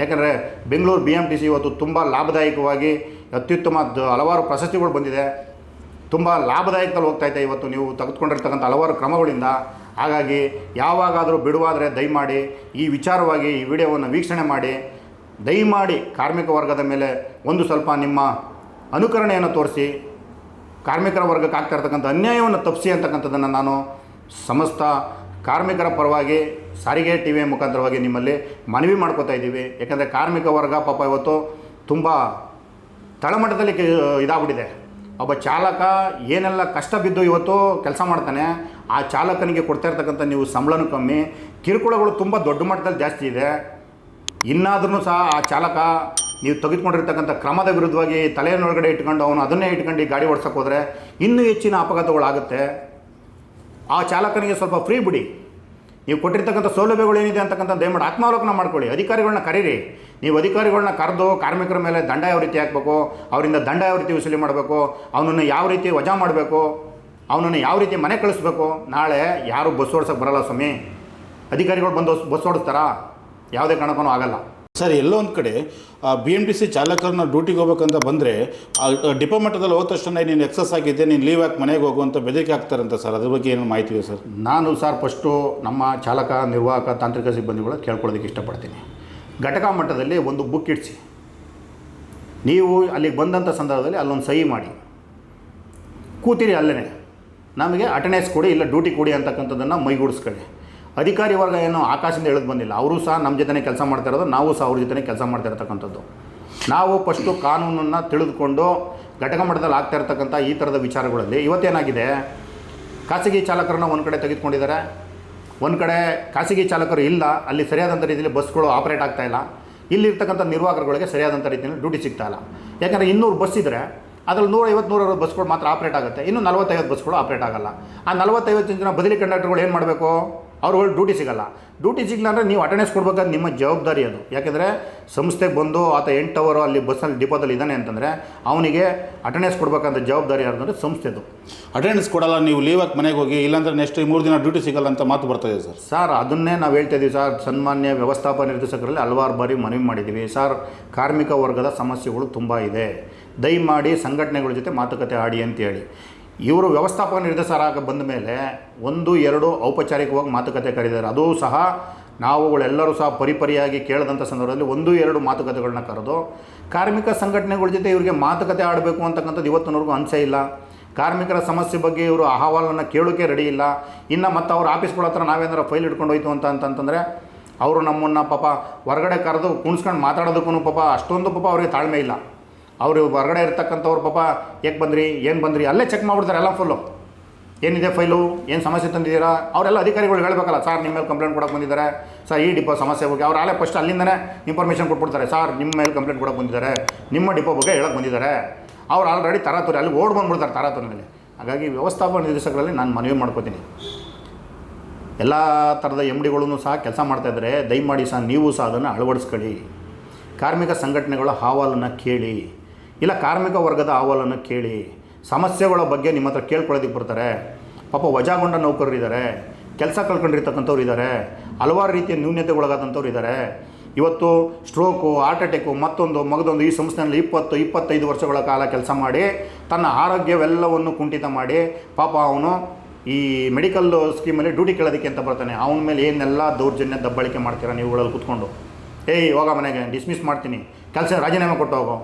ಯಾಕಂದರೆ Bengaluru B M T C ಇವತ್ತು ತುಂಬ ಲಾಭದಾಯಕವಾಗಿ ಅತ್ಯುತ್ತಮ ಹಲವಾರು ಪ್ರಶಸ್ತಿಗಳು ಬಂದಿದೆ. ತುಂಬ ಲಾಭದಾಯಕದಲ್ಲಿ ಹೋಗ್ತಾ ಇದೆ ಇವತ್ತು ನೀವು ತೆಗೆದುಕೊಂಡಿರ್ತಕ್ಕಂಥ ಹಲವಾರು ಕ್ರಮಗಳಿಂದ. ಹಾಗಾಗಿ ಯಾವಾಗಾದರೂ ಬಿಡುವಾದರೆ ದಯಮಾಡಿ ಈ ವಿಚಾರವಾಗಿ ಈ ವಿಡಿಯೋವನ್ನು ವೀಕ್ಷಣೆ ಮಾಡಿ. ದಯಮಾಡಿ ಕಾರ್ಮಿಕ ವರ್ಗದ ಮೇಲೆ ಒಂದು ಸ್ವಲ್ಪ ನಿಮ್ಮ ಅನುಕರಣೆಯನ್ನು ತೋರಿಸಿ. ಕಾರ್ಮಿಕರ ವರ್ಗಕ್ಕೆ ಆಗ್ತಾ ಇರ್ತಕ್ಕಂಥ ಅನ್ಯಾಯವನ್ನು ತಪ್ಪಿಸಿ ಅಂತಕ್ಕಂಥದ್ದನ್ನು ನಾನು ಸಮಸ್ತ ಕಾರ್ಮಿಕರ ಪರವಾಗಿ ಸಾರಿಗೆ ಟಿ ವಿಯ ಮುಖಾಂತರವಾಗಿ ನಿಮ್ಮಲ್ಲಿ ಮನವಿ ಮಾಡ್ಕೋತಾ ಇದ್ದೀವಿ. ಯಾಕಂದರೆ ಕಾರ್ಮಿಕ ವರ್ಗ ಪಾಪ ಇವತ್ತು ತುಂಬ ತಳಮಟ್ಟದಲ್ಲಿ ಇದಾಗ್ಬಿಟ್ಟಿದೆ. ಒಬ್ಬ ಚಾಲಕ ಏನೆಲ್ಲ ಕಷ್ಟ ಬಿದ್ದು ಇವತ್ತು ಕೆಲಸ ಮಾಡ್ತಾನೆ, ಆ ಚಾಲಕನಿಗೆ ಕೊಡ್ತಾ ಇರ್ತಕ್ಕಂಥ ನೀವು ಸಂಬಳನೂ ಕಮ್ಮಿ. ಕಿರುಕುಳಗಳು ತುಂಬ ದೊಡ್ಡ ಮಟ್ಟದಲ್ಲಿ ಜಾಸ್ತಿ ಇದೆ. ಇನ್ನಾದ್ರೂ ಸಹ ಆ ಚಾಲಕ ನೀವು ತೆಗೆದುಕೊಂಡಿರ್ತಕ್ಕಂಥ ಕ್ರಮದ ವಿರುದ್ಧವಾಗಿ ತಲೆಯನ್ನೊಳಗಡೆ ಇಟ್ಕೊಂಡು ಅವನು ಅದನ್ನೇ ಇಟ್ಕೊಂಡು ಗಾಡಿ ಓಡಿಸೋಕೆ ಹೋದರೆ ಇನ್ನೂ ಹೆಚ್ಚಿನ ಅಪಘಾತಗಳಾಗುತ್ತೆ. ಆ ಚಾಲಕನಿಗೆ ಸ್ವಲ್ಪ ಫ್ರೀ ಬಿಡಿ. ನೀವು ಕೊಟ್ಟಿರ್ತಕ್ಕಂಥ ಸೌಲಭ್ಯಗಳು ಏನಿದೆ ಅಂತಕ್ಕಂಥ ದಯಮಾಡಿ ಆತ್ಮಾವಲೋಕನ ಮಾಡ್ಕೊಳ್ಳಿ. ಅಧಿಕಾರಿಗಳನ್ನ ಕರೀರಿ. ನೀವು ಅಧಿಕಾರಿಗಳನ್ನ ಕರೆದು ಕಾರ್ಮಿಕರ ಮೇಲೆ ದಂಡ ಯಾವ ರೀತಿ ಹಾಕಬೇಕು, ಅವರಿಂದ ದಂಡ ಯಾವ ರೀತಿ ವಸೂಲಿ ಮಾಡಬೇಕು, ಅವನನ್ನು ಯಾವ ರೀತಿ ವಜಾ ಮಾಡಬೇಕು, ಅವನನ್ನು ಯಾವ ರೀತಿ ಮನೆ ಕಳಿಸ್ಬೇಕು, ನಾಳೆ ಯಾರು ಬಸ್ ಓಡ್ಸೋಕೆ ಬರಲ್ಲ ಸ್ವಾಮಿ. ಅಧಿಕಾರಿಗಳು ಬಂದು ಬಸ್ ಓಡಿಸ್ತಾರಾ? ಯಾವುದೇ ಕಾರಣಕ್ಕೂ ಆಗಲ್ಲ. ಸರ್ ಎಲ್ಲೋ ಒಂದು ಕಡೆ ಬಿ ಎಂ ಟಿ ಸಿ ಚಾಲಕರನ್ನ ಡ್ಯೂಟಿಗೆ ಹೋಗ್ಬೇಕಂತ ಬಂದರೆ ಡಿಪೋ ಮಟ್ಟದಲ್ಲಿ ಹೋದ ತಕ್ಷಣ ನೀನು ಎಕ್ಸಸ್ ಆಗಿದ್ದೆ ನೀನು ಲೀವ್ ಹಾಕಿ ಮನೆಗೆ ಹೋಗುವಂಥ ಬೆದರಿಕೆ ಹಾಕ್ತಾರಂತ ಸರ್? ಅದ್ರ ಬಗ್ಗೆ ಏನು ಮಾಹಿತಿ ಇದೆ ಸರ್? ನಾನು ಸರ್ ಫಸ್ಟು ನಮ್ಮ ಚಾಲಕ ನಿರ್ವಾಹಕ ತಾಂತ್ರಿಕ ಸಿಬ್ಬಂದಿಗಳು ಕೇಳ್ಕೊಳ್ಳೋದಕ್ಕೆ ಇಷ್ಟಪಡ್ತೀನಿ. ಘಟಕ ಮಟ್ಟದಲ್ಲಿ ಒಂದು ಬುಕ್ ಇಡಿಸಿ. ನೀವು ಅಲ್ಲಿಗೆ ಬಂದಂಥ ಸಂದರ್ಭದಲ್ಲಿ ಅಲ್ಲೊಂದು ಸಹಿ ಮಾಡಿ. ಕೂತಿರಿ ಅಲ್ಲೇ ನಮಗೆ ಅಟೆಂಡೆನ್ಸ್ ಕೊಡಿ ಇಲ್ಲ ಡ್ಯೂಟಿ ಕೊಡಿ ಅಂತಕ್ಕಂಥದ್ದನ್ನು ಮೈಗೂಡಿಸ್ಕೊಳ್ಳಿ. ಅಧಿಕಾರಿ ವರ್ಗ ಏನು ಆಕಾಶದಿಂದ ಇಳಿದು ಬಂದಿಲ್ಲ. ಅವರು ಸಹ ನಮ್ಮ ಜೊತೆನೇ ಕೆಲಸ ಮಾಡ್ತಾ ಇರೋದು, ನಾವು ಸಹ ಅವ್ರ ಜೊತೆನೇ ಕೆಲಸ ಮಾಡ್ತಾ ಇರ್ತಕ್ಕಂಥದ್ದು. ನಾವು ಫಸ್ಟು ಕಾನೂನನ್ನು ತಿಳಿದುಕೊಂಡು ಘಟಕ ಮಟ್ಟದಲ್ಲಿ ಆಗ್ತಾ ಇರ್ತಕ್ಕಂಥ ಈ ಥರದ ವಿಚಾರಗಳಲ್ಲಿ ಇವತ್ತೇನಾಗಿದೆ? ಖಾಸಗಿ ಚಾಲಕರನ್ನ ಒಂದು ಕಡೆ ತೆಗೆದುಕೊಂಡಿದ್ದಾರೆ. ಒಂದು ಕಡೆ ಖಾಸಗಿ ಚಾಲಕರು ಇಲ್ಲ, ಅಲ್ಲಿ ಸರಿಯಾದಂಥ ರೀತಿಯಲ್ಲಿ ಬಸ್ಗಳು ಆಪ್ರೇಟ್ ಆಗ್ತಾ ಇಲ್ಲ. ಇಲ್ಲಿರ್ತಕ್ಕಂಥ ನಿರ್ವಾಹಕರುಗಳಿಗೆ ಸರಿಯಾದಂಥ ರೀತಿಯಲ್ಲಿ ಡ್ಯೂಟಿ ಸಿಗ್ತಾ ಇಲ್ಲ. ಯಾಕಂದರೆ ಇನ್ನೂರು ಬಸ್ ಇದ್ದರೆ ಅದರಲ್ಲಿ ನೂರೈವತ್ತು ನೂರೈವತ್ತು ಬಸ್ಗಳು ಮಾತ್ರ ಆಪ್ರೇಟ್ ಆಗುತ್ತೆ. ಇನ್ನು ನಲವತ್ತೈವತ್ತು ಬಸ್ಗಳು ಆಪ್ರೇಟ್ ಆಗಲ್ಲ. ಆ ನಲವತ್ತೈವತ್ತು ಜನ ಬದಲಿ ಕಂಡಕ್ಟರ್ಗಳು ಏನು ಮಾಡಬೇಕು? ಅವ್ರುಗಳು ಡ್ಯೂಟಿ ಸಿಗಲ್ಲ. ಡ್ಯೂಟಿ ಸಿಗಲ್ಲ ಅಂದರೆ ನೀವು ಅಟೆಂಡೆನ್ಸ್ ಕೊಡ್ಬೇಕಾದ್ರೆ ನಿಮ್ಮ ಜವಾಬ್ದಾರಿ ಅದು. ಯಾಕೆಂದರೆ ಸಂಸ್ಥೆಗೆ ಬಂದು ಆತ ಎಂಟು ಅವರು ಅಲ್ಲಿ ಬಸ್ಸಲ್ಲಿ ಡಿಪೋದಲ್ಲಿ ಇದ್ದಾನೆ ಅಂತಂದರೆ ಅವನಿಗೆ ಅಟೆಂಡೆನ್ಸ್ ಕೊಡಬೇಕಂತ ಜವಾಬ್ದಾರಿ ಯಾರು ಅಂದರೆ ಸಂಸ್ಥೆದು. ಅಟೆಂಡೆನ್ಸ್ ಕೊಡಲ್ಲ ನೀವು ಲೀವ್ ಹಾಕಿ ಮನೆಗೆ ಹೋಗಿ ಇಲ್ಲಾಂದರೆ ನೆಕ್ಸ್ಟ್ ಈ ಮೂರು ದಿನ ಡ್ಯೂಟಿ ಸಿಗಲ್ಲ ಅಂತ ಮಾತು ಬರ್ತಾ ಇದೆ ಸರ್. ಸರ್ ಅದನ್ನೇ ನಾವು ಹೇಳ್ತಾ ಇದ್ದೀವಿ ಸರ್ ಸನ್ಮಾನ್ಯ ವ್ಯವಸ್ಥಾಪನಾ ನಿರ್ದೇಶಕರಲ್ಲಿ ಹಲವಾರು ಬಾರಿ ಮನವಿ ಮಾಡಿದ್ದೀವಿ ಸರ್ ಕಾರ್ಮಿಕ ವರ್ಗದ ಸಮಸ್ಯೆಗಳು ತುಂಬ ಇದೆ. ದಯಮಾಡಿ ಸಂಘಟನೆಗಳ ಜೊತೆ ಮಾತುಕತೆ ಆಡಿ ಅಂತೇಳಿ ಇವರು ವ್ಯವಸ್ಥಾಪಕ ನಿರ್ದೇಶಕರಾಗ ಬಂದ ಮೇಲೆ ಒಂದು, ಎರಡು ಔಪಚಾರಿಕವಾಗಿ ಮಾತುಕತೆ ಕರೆದಿದ್ದಾರೆ ಅದು ಸಹ ನಾವುಗಳೆಲ್ಲರೂ ಸಹ ಪರಿಪರಿಯಾಗಿ ಕೇಳಿದಂಥ ಸಂದರ್ಭದಲ್ಲಿ ಒಂದು, ಎರಡು ಮಾತುಕತೆಗಳನ್ನ ಕರೆದು, ಕಾರ್ಮಿಕ ಸಂಘಟನೆಗಳ ಜೊತೆ ಇವರಿಗೆ ಮಾತುಕತೆ ಆಡಬೇಕು ಅಂತಕ್ಕಂಥದ್ದು ಇವತ್ತಿನವರೆಗೂ ಅನಿಸೇ ಇಲ್ಲ. ಕಾರ್ಮಿಕರ ಸಮಸ್ಯೆ ಬಗ್ಗೆ ಇವರು ಅಹವಾಲನ್ನು ಕೇಳೋಕ್ಕೆ ರೆಡಿ ಇಲ್ಲ. ಇನ್ನು ಮತ್ತು ಅವ್ರ ಆಫೀಸ್ಗಳ ಹತ್ರ ನಾವೇನಾರು ಫೈಲ್ ಇಟ್ಕೊಂಡು ಹೋಯ್ತು ಅಂತ ಅಂತಂತಂದರೆ ಅವರು ನಮ್ಮನ್ನು ಪಾಪ ಹೊರಗಡೆ ಕರೆದು ಕುಣಿಸ್ಕೊಂಡು ಮಾತಾಡೋದಕ್ಕೂ ಪಾಪ ಅಷ್ಟೊಂದು ಪಾಪ ಅವರಿಗೆ ತಾಳ್ಮೆ ಇಲ್ಲ. ಅವರು ಹೊರಗಡೆ ಇರ್ತಕ್ಕಂಥವ್ರು ಪಾಪ, ಯಾಕೆ ಬಂದ್ರಿ, ಏನು ಬಂದ್ರಿ, ಅಲ್ಲೇ ಚೆಕ್ ಮಾಡ್ಬಿಡ್ತಾರೆ ಎಲ್ಲ ಫುಲ್ಲು ಏನಿದೆ ಫೈಲು ಏನು ಸಮಸ್ಯೆ ತಂದಿದ್ದೀರಾ? ಅವರೆಲ್ಲ ಅಧಿಕಾರಿಗಳು ಹೇಳಬೇಕಲ್ಲ, ಸರ್ ನಿಮ್ಮ ಮೇಲೆ ಕಂಪ್ಲೇಂಟ್ ಕೊಡಕ್ಕೆ ಬಂದಿದ್ದಾರೆ. ಸರ್, ಈ ಡಿಪೋ ಸಮಸ್ಯೆ ಬಗ್ಗೆ ಅವ್ರು ಆಲೇ ಫಸ್ಟ್ ಅಲ್ಲಿಂದನೇ ಇನ್ಫಾರ್ಮೇಷನ್ ಕೊಟ್ಬಿಡ್ತಾರೆ. ಸರ್ ನಿಮ್ಮ ಮೇಲೆ ಕಂಪ್ಲೇಂಟ್ ಕೊಡಕ್ಕೆ ಬಂದಿದ್ದಾರೆ. ನಿಮ್ಮ ಡಿಪೋ ಬಗ್ಗೆ ಹೇಳಕ್ಕೆ ಬಂದಿದ್ದಾರೆ. ಅವ್ರು ಆಲ್ರೆಡಿ ತರಾತುರಿ ಅಲ್ಲಿ ಓಡ್ ಬಂದ್ಬಿಡ್ತಾರೆ ತರಾತುರಿನಲ್ಲಿ ಹಾಗಾಗಿ ವ್ಯವಸ್ಥಾಪನ ನಿರ್ದೇಶಕರಲ್ಲಿ ನಾನು ಮನವಿ ಮಾಡ್ಕೋತೀನಿ. ಎಲ್ಲ ಥರದ ಎಂ ಡಿಗಳೂ ಸಹ ಕೆಲಸ ಮಾಡ್ತಾಯಿದ್ರೆ ದಯಮಾಡಿ ಸಹ ನೀವು ಸಹ ಅದನ್ನು ಅಳವಡಿಸ್ಕೊಳ್ಳಿ. ಕಾರ್ಮಿಕ ಸಂಘಟನೆಗಳ ಹಾವಾಲನ್ನು ಕೇಳಿ. ಇಲ್ಲ, ಕಾರ್ಮಿಕ ವರ್ಗದ ಅಹವಾಲನ್ನು ಕೇಳಿ ಸಮಸ್ಯೆಗಳ ಬಗ್ಗೆ ನಿಮ್ಮ ಹತ್ರ ಕೇಳ್ಕೊಳ್ಳೋದಕ್ಕೆ ಬರ್ತಾರೆ. ಪಾಪ ವಜಾಗೊಂಡ ನೌಕರರು ಇದ್ದಾರೆ ಕೆಲಸ ಕಳ್ಕೊಂಡಿರ್ತಕ್ಕಂಥವ್ರು ಇದ್ದಾರೆ ಹಲವಾರು ರೀತಿಯ ನ್ಯೂನ್ಯತೆಗೊಳಗಾದಂಥವ್ರು ಇದ್ದಾರೆ ಇವತ್ತು ಸ್ಟ್ರೋಕು, ಹಾರ್ಟ್ ಅಟ್ಯಾಕು, ಮತ್ತೊಂದು ಮಗದೊಂದು ಈ ಸಂಸ್ಥೆಯಲ್ಲಿ ಇಪ್ಪತ್ತು, ಇಪ್ಪತ್ತೈದು ವರ್ಷಗಳ ಕಾಲ ಕೆಲಸ ಮಾಡಿ, ತನ್ನ ಆರೋಗ್ಯವೆಲ್ಲವನ್ನು ಕುಂಠಿತ ಮಾಡಿ, ಪಾಪ ಅವನು ಈ ಮೆಡಿಕಲ್ ಸ್ಕೀಮಲ್ಲಿ ಡ್ಯೂಟಿ ಕೇಳೋದಕ್ಕೆ ಅಂತ ಬರ್ತಾನೆ. ಅವನ ಮೇಲೆ ಏನೆಲ್ಲ ದೌರ್ಜನ್ಯ, ದಬ್ಬಳಿಕೆ ಮಾಡ್ತೀರಾ ನೀವುಗಳಲ್ಲಿ ಕೂತ್ಕೊಂಡು? ಏಯ್, ಹೋಗ ಮನೆಗೆ, ಡಿಸ್ಮಿಸ್ ಮಾಡ್ತೀನಿ. ಕೆಲಸ ರಾಜೀನಾಮೆ ಕೊಟ್ಟು ಹೋಗೋ.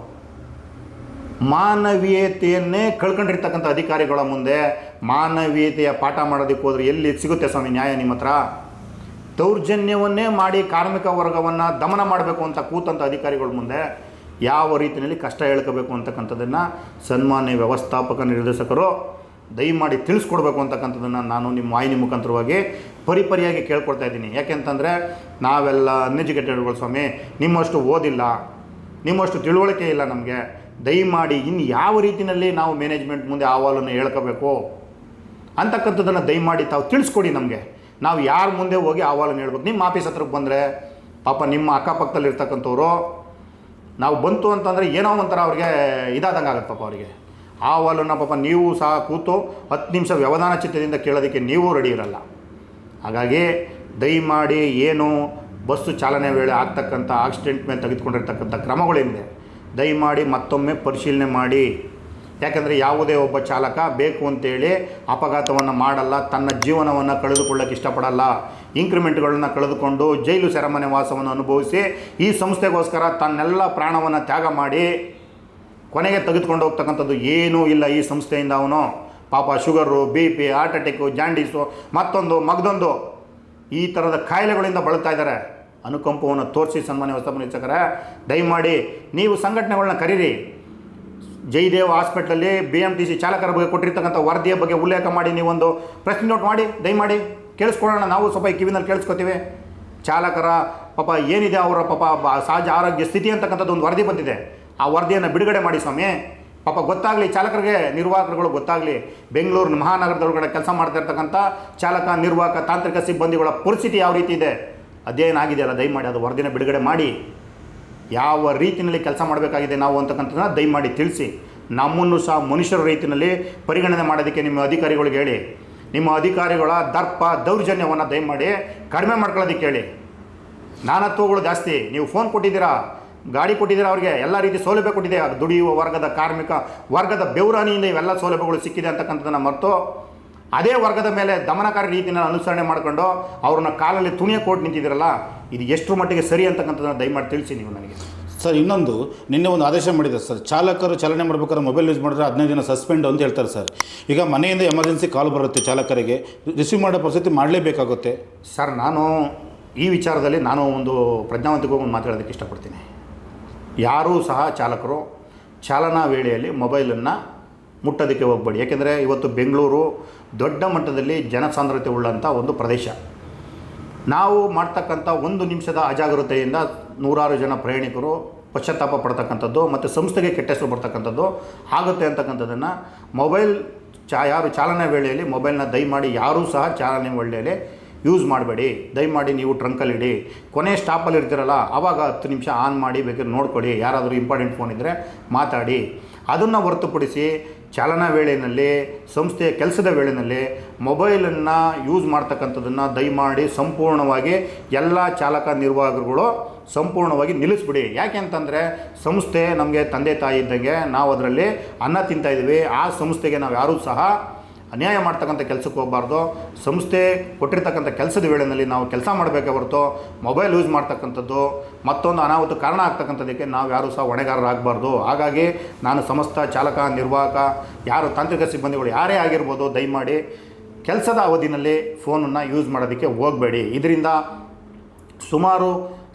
ಮಾನವೀಯತೆಯನ್ನೇ ಕಳ್ಕೊಂಡಿರ್ತಕ್ಕಂಥ ಅಧಿಕಾರಿಗಳ ಮುಂದೆ ಮಾನವೀಯತೆಯ ಪಾಠ ಮಾಡೋದಕ್ಕೆ ಹೋದರೆ ಎಲ್ಲಿ ಸಿಗುತ್ತೆ ಸ್ವಾಮಿ ನ್ಯಾಯ ನಿಮ್ಮ ಹತ್ರ? ದೌರ್ಜನ್ಯವನ್ನೇ ಮಾಡಿ ಕಾರ್ಮಿಕ ವರ್ಗವನ್ನು ದಮನ ಮಾಡಬೇಕು ಅಂತ ಕೂತಂಥ ಅಧಿಕಾರಿಗಳ ಮುಂದೆ ಯಾವ ರೀತಿಯಲ್ಲಿ ಕಷ್ಟ ಹೇಳ್ಕೋಬೇಕು ಅಂತಕ್ಕಂಥದ್ದನ್ನು ಸನ್ಮಾನ್ಯ ವ್ಯವಸ್ಥಾಪಕ ನಿರ್ದೇಶಕರು ದಯಮಾಡಿ ತಿಳಿಸ್ಕೊಡ್ಬೇಕು ಅಂತಕ್ಕಂಥದ್ದನ್ನು ನಾನು ನಿಮ್ಮ ವಾಹಿನಿ ಮುಖಾಂತರವಾಗಿ ಪರಿಪರಿಯಾಗಿ ಕೇಳ್ಕೊಡ್ತಾ ಇದ್ದೀನಿ. ಯಾಕೆಂತಂದರೆ ನಾವೆಲ್ಲ ಅನ್ಎಜುಕೇಟೆಡ್ಗಳು ಸ್ವಾಮಿ, ನಿಮ್ಮಷ್ಟು ಓದಿಲ್ಲ, ನಿಮ್ಮಷ್ಟು ತಿಳುವಳಿಕೆ ಇಲ್ಲ ನಮಗೆ. ದಯಮಾಡಿ ಇನ್ನು ಯಾವ ರೀತಿಯಲ್ಲಿ ನಾವು ಮ್ಯಾನೇಜ್ಮೆಂಟ್ ಮುಂದೆ ಅಹವಾಲನ್ನು ಹೇಳ್ಕೋಬೇಕು ಅಂತಕ್ಕಂಥದ್ದನ್ನು ದಯಮಾಡಿ ತಾವು ತಿಳಿಸ್ಕೊಡಿ ನಮಗೆ. ನಾವು ಯಾರ ಮುಂದೆ ಹೋಗಿ ಅಹವಾಲನ್ನು ಹೇಳ್ಬೇಕು. ನಿಮ್ಮ ಆಫೀಸ್ ಹತ್ರಕ್ಕೆ ಬಂದರೆ ಪಾಪ ನಿಮ್ಮ ಅಕ್ಕಪಕ್ಕದಲ್ಲಿ ಇರ್ತಕ್ಕಂಥವ್ರು ನಾವು ಬಂತು ಅಂತಂದರೆ ಏನೋ ಒಂಥರ ಅವ್ರಿಗೆ ಇದಾದಂಗೆ ಆಗುತ್ತೆ ಪಾಪ ಅವರಿಗೆ. ಆ ಹಾಲನ್ನು ಪಾಪ ನೀವು ಸಹ ಕೂತು ಹತ್ತು ನಿಮಿಷ ವ್ಯವಧಾನ ಚಿತ್ರದಿಂದ ಕೇಳೋದಕ್ಕೆ ನೀವು ರೆಡಿ ಇರಲ್ಲ. ಹಾಗಾಗಿ ದಯಮಾಡಿ ಏನು ಬಸ್ಸು ಚಾಲನೆ ವೇಳೆ ಆಗ್ತಕ್ಕಂಥ ಆಕ್ಸಿಡೆಂಟ್ ಮೇಲೆ ತೆಗೆದುಕೊಂಡಿರ್ತಕ್ಕಂಥ ಕ್ರಮಗಳೇನಿದೆ ದಯಮಾಡಿ ಮತ್ತೊಮ್ಮೆ ಪರಿಶೀಲನೆ ಮಾಡಿ. ಯಾಕಂದರೆ ಯಾವುದೇ ಒಬ್ಬ ಚಾಲಕ ಬೇಕು ಅಂತೇಳಿ ಅಪಘಾತವನ್ನು ಮಾಡಲ್ಲ, ತನ್ನ ಜೀವನವನ್ನು ಕಳೆದುಕೊಳ್ಳಕ್ಕೆ ಇಷ್ಟಪಡಲ್ಲ. ಇಂಕ್ರಿಮೆಂಟ್ಗಳನ್ನು ಕಳೆದುಕೊಂಡು ಜೈಲು ಸೆರೆಮನೆ ವಾಸವನ್ನು ಅನುಭವಿಸಿ ಈ ಸಂಸ್ಥೆಗೋಸ್ಕರ ತನ್ನೆಲ್ಲ ಪ್ರಾಣವನ್ನು ತ್ಯಾಗ ಮಾಡಿ ಕೊನೆಗೆ ತೆಗೆದುಕೊಂಡು ಹೋಗ್ತಕ್ಕಂಥದ್ದು ಏನೂ ಇಲ್ಲ ಈ ಸಂಸ್ಥೆಯಿಂದ ಅವನು. ಪಾಪ sugar, B P, heart attack, jaundice, ಮತ್ತೊಂದು, ಮಗದೊಂದು ಈ ಥರದ ಕಾಯಿಲೆಗಳಿಂದ ಬಳಲ್ತಾ ಇದ್ದಾರೆ. ಅನುಕಂಪವನ್ನು ತೋರಿಸಿ ಸನ್ಮಾನ್ಯ ವ್ಯವಸ್ಥಾಪನ ವೀಕ್ಷಕರ, ದಯಮಾಡಿ ನೀವು ಸಂಘಟನೆಗಳನ್ನ ಕರೀರಿ. ಜಯದೇವ್ ಹಾಸ್ಪಿಟ್ಲಲ್ಲಿ ಬಿ ಎಂ ಟಿ ಸಿ ಚಾಲಕರ ಬಗ್ಗೆ ಕೊಟ್ಟಿರ್ತಕ್ಕಂಥ ವರದಿಯ ಬಗ್ಗೆ ಉಲ್ಲೇಖ ಮಾಡಿ, ನೀವೊಂದು ಪ್ರೆಸ್ ನೋಟ್ ಮಾಡಿ, ದಯಮಾಡಿ ಕೇಳಿಸ್ಕೊಳ್ಳೋಣ. ನಾವು ಸ್ವಲ್ಪ ಈ ಕಿವಿನಲ್ಲಿ ಕೇಳಿಸ್ಕೊತೀವಿ. ಚಾಲಕರ ಪಾಪ ಏನಿದೆ ಅವರ ಪಾಪ ಸಹಜ ಆರೋಗ್ಯ ಸ್ಥಿತಿ ಅಂತಕ್ಕಂಥದ್ದು ಒಂದು ವರದಿ ಬಂದಿದೆ. ಆ ವರದಿಯನ್ನು ಬಿಡುಗಡೆ ಮಾಡಿ ಸ್ವಾಮಿ. ಪಾಪ ಗೊತ್ತಾಗಲಿ, ಚಾಲಕರಿಗೆ, ನಿರ್ವಾಹಕರುಗಳು ಗೊತ್ತಾಗಲಿ ಬೆಂಗಳೂರು ಮಹಾನಗರದೊಳಗಡೆ ಕೆಲಸ ಮಾಡ್ತಾ ಇರ್ತಕ್ಕಂಥ ಚಾಲಕ, ನಿರ್ವಾಹಕ, ತಾಂತ್ರಿಕ ಸಿಬ್ಬಂದಿಗಳ ಪರಿಸ್ಥಿತಿ ಯಾವ ರೀತಿ ಇದೆ? ಅದೇನು ಆಗಿದೆಯಲ್ಲ ದಯಮಾಡಿ ಅದು ವರದಿನ ಬಿಡುಗಡೆ ಮಾಡಿ. ಯಾವ ರೀತಿಯಲ್ಲಿ ಕೆಲಸ ಮಾಡಬೇಕಾಗಿದೆ ನಾವು ಅಂತಕ್ಕಂಥದ್ದನ್ನ ದಯಮಾಡಿ ತಿಳಿಸಿ. ನಮ್ಮನ್ನು ಸಹ ಮನುಷ್ಯರ ರೀತಿಯಲ್ಲಿ ಪರಿಗಣನೆ ಮಾಡೋದಕ್ಕೆ ನಿಮ್ಮ ಅಧಿಕಾರಿಗಳಿಗೆ ಹೇಳಿ. ನಿಮ್ಮ ಅಧಿಕಾರಿಗಳ ದರ್ಪ ದೌರ್ಜನ್ಯವನ್ನು ದಯಮಾಡಿ ಕಡಿಮೆ ಮಾಡ್ಕೊಳ್ಳೋದಕ್ಕೆ ಹೇಳಿ. ನಾನತ್ವಗಳು ಜಾಸ್ತಿ, ನೀವು ಫೋನ್ ಕೊಟ್ಟಿದ್ದೀರಾ? ಗಾಡಿ ಕೊಟ್ಟಿದ್ದೀರಾ ಅವರಿಗೆ? ಎಲ್ಲ ರೀತಿ ಸೌಲಭ್ಯ ಕೊಟ್ಟಿದೆ. ದುಡಿಯುವ ವರ್ಗದ ಕಾರ್ಮಿಕ ವರ್ಗದ ಬೆವರಾನಿಯಿಂದ ಇವೆಲ್ಲ ಸೌಲಭ್ಯಗಳು ಸಿಕ್ಕಿದೆ ಅಂತಕ್ಕಂಥದ್ದನ್ನು ಮರೆತು ಅದೇ ವರ್ಗದ ಮೇಲೆ ದಮನಕಾರಿ ರೀತಿಯನ್ನು ಅನುಸರಣೆ ಮಾಡಿಕೊಂಡು ಅವ್ರನ್ನ ಕಾಲಲ್ಲಿ ತುಣಿಯ ಕೋಟ್ ನಿಂತಿದ್ದೀರಲ್ಲ ಇದು ಎಷ್ಟು ಮಟ್ಟಿಗೆ ಸರಿ ಅಂತಕ್ಕಂಥದ್ದನ್ನು ದಯಮಾಡಿ ತಿಳಿಸಿ ನೀವು ನನಗೆ. ಸರ್ ಇನ್ನೊಂದು ನಿನ್ನೆ ಒಂದು ಆದೇಶ ಮಾಡಿದೆ ಸರ್. ಚಾಲಕರು ಚಾಲನೆ ಮಾಡ್ಬೇಕಾದ್ರೆ ಮೊಬೈಲ್ ಯೂಸ್ ಮಾಡಿದ್ರೆ ಹದಿನೈದು ದಿನ ಸಸ್ಪೆಂಡ್ ಅಂತ ಹೇಳ್ತಾರೆ ಸರ್. ಈಗ ಮನೆಯಿಂದ ಎಮರ್ಜೆನ್ಸಿ ಕಾಲ್ ಬರುತ್ತೆ ಚಾಲಕರಿಗೆ. ರಿಸೀವ್ ಮಾಡೋ ಪರಿಸ್ಥಿತಿ ಮಾಡಲೇಬೇಕಾಗುತ್ತೆ. ಸರ್ ನಾನು ಈ ವಿಚಾರದಲ್ಲಿ ನಾನು ಒಂದು ಪ್ರಜ್ಞಾವಂತಿಗೆ ಒಂದು ಮಾತಾಡೋದಕ್ಕೆ ಇಷ್ಟಪಡ್ತೀನಿ. ಯಾರೂ ಸಹ ಚಾಲಕರು ಚಾಲನಾ ವೇಳೆಯಲ್ಲಿ ಮೊಬೈಲನ್ನು ಮುಟ್ಟೋದಕ್ಕೆ ಹೋಗಬೇಡಿ. ಯಾಕೆಂದರೆ ಇವತ್ತು ಬೆಂಗಳೂರು ದೊಡ್ಡ ಮಟ್ಟದಲ್ಲಿ ಜನಸಾಂದ್ರತೆ ಉಳ್ಳಂಥ ಒಂದು ಪ್ರದೇಶ. ನಾವು ಮಾಡ್ತಕ್ಕಂಥ ಒಂದು ನಿಮಿಷದ ಅಜಾಗ್ರತೆಯಿಂದ ನೂರಾರು ಜನ ಪ್ರಯಾಣಿಕರು ಪಶ್ಚಾತ್ತಾಪ ಪಡ್ತಕ್ಕಂಥದ್ದು ಮತ್ತು ಸಂಸ್ಥೆಗೆ ಕೆಟ್ಟ ಹೆಸರು ಬರ್ತಕ್ಕಂಥದ್ದು ಆಗುತ್ತೆ ಅಂತಕ್ಕಂಥದ್ದನ್ನು ಮೊಬೈಲ್ ಚಾ, ಯಾರು ಚಾಲನೆ ವೇಳೆಯಲ್ಲಿ ಮೊಬೈಲ್ನ ದಯಮಾಡಿ ಯಾರೂ ಸಹ ಚಾಲನೆ ವೇಳೆಯಲ್ಲಿ ಯೂಸ್ ಮಾಡಬೇಡಿ. ದಯಮಾಡಿ ನೀವು ಟ್ರಂಕಲ್ಲಿಡಿ ಕೊನೆ ಸ್ಟಾಪಲ್ಲಿ ಇರ್ತೀರಲ್ಲ, ಆವಾಗ ಹತ್ತು ನಿಮಿಷ ಆನ್ ಮಾಡಿ ಬೇಕಾದ್ರೆ ನೋಡ್ಕೊಳ್ಳಿ. ಯಾರಾದರೂ ಇಂಪಾರ್ಟೆಂಟ್ ಫೋನ್ ಇದ್ದರೆ ಮಾತಾಡಿ. ಅದನ್ನು ಹೊರತುಪಡಿಸಿ ಚಾಲನಾ ವೇಳೆಯಲ್ಲಿ, ಸಂಸ್ಥೆಯ ಕೆಲಸದ ವೇಳೆಯಲ್ಲಿ ಮೊಬೈಲನ್ನು ಯೂಸ್ ಮಾಡ್ತಕ್ಕಂಥದ್ದನ್ನು ದಯಮಾಡಿ ಸಂಪೂರ್ಣವಾಗಿ ಎಲ್ಲ ಚಾಲಕ ನಿರ್ವಾಹಕರುಗಳು ಸಂಪೂರ್ಣವಾಗಿ ನಿಲ್ಲಿಸ್ಬಿಡಿ. ಯಾಕೆ ಅಂತಂದರೆ, ಸಂಸ್ಥೆ ನಮಗೆ ತಂದೆ ತಾಯಿ ಇದ್ದಂಗೆ ನಾವು ಅದರಲ್ಲಿ ಅನ್ನ ತಿಂತಾಯಿದ್ದೀವಿ ಆ ಸಂಸ್ಥೆಗೆ ನಾವು ಯಾರೂ ಸಹ ಅನ್ಯಾಯ ಮಾಡ್ತಕ್ಕಂಥ ಕೆಲಸಕ್ಕೆ ಹೋಗಬಾರ್ದು. ಸಂಸ್ಥೆ ಕೊಟ್ಟಿರ್ತಕ್ಕಂಥ ಕೆಲಸದ ವೇಳೆಯಲ್ಲಿ ನಾವು ಕೆಲಸ ಮಾಡಬೇಕೇ ಹೊರತು ಮೊಬೈಲ್ ಯೂಸ್ ಮಾಡ್ತಕ್ಕಂಥದ್ದು ಮತ್ತೊಂದು ಅನಾಹುತ ಕಾರಣ ಆಗ್ತಕ್ಕಂಥದ್ದಕ್ಕೆ ನಾವು ಯಾರೂ ಸಹ ಹೊಣೆಗಾರರಾಗಬಾರ್ದು ಹಾಗಾಗಿ ನಾನು ಸಮಸ್ತ ಚಾಲಕ, ನಿರ್ವಾಹಕ, ಯಾರು ತಾಂತ್ರಿಕ ಸಿಬ್ಬಂದಿಗಳು ಯಾರೇ ಆಗಿರ್ಬೋದು ದಯಮಾಡಿ ಕೆಲಸದ ಅವಧಿನಲ್ಲಿ ಫೋನನ್ನು ಯೂಸ್ ಮಾಡೋದಕ್ಕೆ ಹೋಗಬೇಡಿ. ಇದರಿಂದ ಸುಮಾರು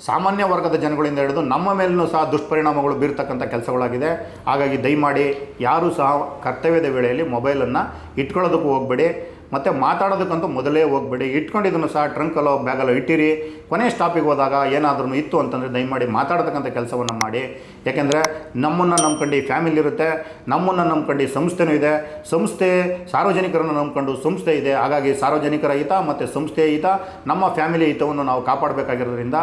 ಸಾಮಾನ್ಯ ವರ್ಗದ ಜನಗಳಿಂದ ಹಿಡಿದು ನಮ್ಮ ಮೇಲೂ ಸಹ ದುಷ್ಪರಿಣಾಮಗಳು ಬೀರ್ತಕ್ಕಂಥ ಕೆಲಸಗಳಾಗಿದೆ. ಹಾಗಾಗಿ ದಯಮಾಡಿ ಯಾರೂ ಸಹ ಕರ್ತವ್ಯದ ವೇಳೆಯಲ್ಲಿ ಮೊಬೈಲನ್ನು ಇಟ್ಕೊಳ್ಳೋದಕ್ಕೂ ಹೋಗಬೇಡಿ. ಮತ್ತು ಮಾತಾಡೋದಕ್ಕಂತೂ ಮೊದಲೇ ಹೋಗಬೇಡಿ. ಇಟ್ಕೊಂಡಿದ್ದನ್ನು ಸಹ ಟ್ರಂಕಲ್ಲೋ ಬ್ಯಾಗಲ್ಲೋ ಇಟ್ಟಿರಿ. ಕೊನೆ ಸ್ಟಾಪಿಗೆ ಹೋದಾಗ ಏನಾದ್ರೂ ಇತ್ತು ಅಂತಂದರೆ ದಯಮಾಡಿ ಮಾತಾಡ್ತಕ್ಕಂಥ ಕೆಲಸವನ್ನು ಮಾಡಿ. ಯಾಕೆಂದರೆ ನಮ್ಮನ್ನು ನಂಬ್ಕೊಂಡು ಫ್ಯಾಮಿಲಿ ಇರುತ್ತೆ. ನಮ್ಮನ್ನು ನಂಬ್ಕೊಂಡು ಸಂಸ್ಥೆನೂ ಇದೆ. ಸಂಸ್ಥೆ ಸಾರ್ವಜನಿಕರನ್ನು ನಂಬ್ಕೊಂಡು ಸಂಸ್ಥೆ ಇದೆ. ಹಾಗಾಗಿ ಸಾರ್ವಜನಿಕರ ಹಿತ ಮತ್ತು ಸಂಸ್ಥೆಯ ಹಿತ, ನಮ್ಮ ಫ್ಯಾಮಿಲಿ ಹಿತವನ್ನು ನಾವು ಕಾಪಾಡಬೇಕಾಗಿರೋದ್ರಿಂದ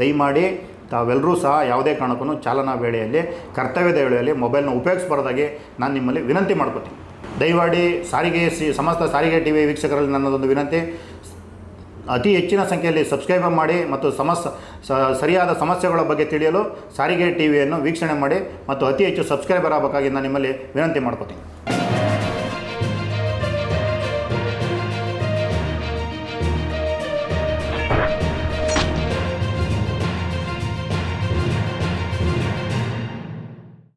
ದಯಮಾಡಿ ತಾವೆಲ್ಲರೂ ಸಹ ಯಾವುದೇ ಕಾರಣಕ್ಕೂ ಚಾಲನಾ ವೇಳೆಯಲ್ಲಿ, ಕರ್ತವ್ಯದ ವೇಳೆಯಲ್ಲಿ ಮೊಬೈಲ್ನ ಉಪಯೋಗಿಸಬಾರ್ದಾಗಿ ನಾನು ನಿಮ್ಮಲ್ಲಿ ವಿನಂತಿ ಮಾಡ್ಕೋತೀನಿ. ದಯಮಾಡಿ ಸಾರಿಗೆ ಸಿ, ಸಮಸ್ತ ಸಾರಿಗೆ ಟಿ ವಿ ವೀಕ್ಷಕರಲ್ಲಿ ನನ್ನದೊಂದು ವಿನಂತಿ. ಅತಿ ಹೆಚ್ಚಿನ ಸಂಖ್ಯೆಯಲ್ಲಿ ಸಬ್ಸ್ಕ್ರೈಬ್ ಮಾಡಿ ಮತ್ತು ಸಮಸ್ಯೆ ಸರಿಯಾದ ಸಮಸ್ಯೆಗಳ ಬಗ್ಗೆ ತಿಳಿಯಲು ಸಾರಿಗೆ ಟಿ ವಿಯನ್ನು ವೀಕ್ಷಣೆ ಮಾಡಿ ಮತ್ತು ಅತಿ ಹೆಚ್ಚು ಸಬ್ಸ್ಕ್ರೈಬರ್ ಆಗಬೇಕಾಗಿ ನಾನು ನಿಮ್ಮಲ್ಲಿ ವಿನಂತಿ ಮಾಡ್ಕೋತೀನಿ.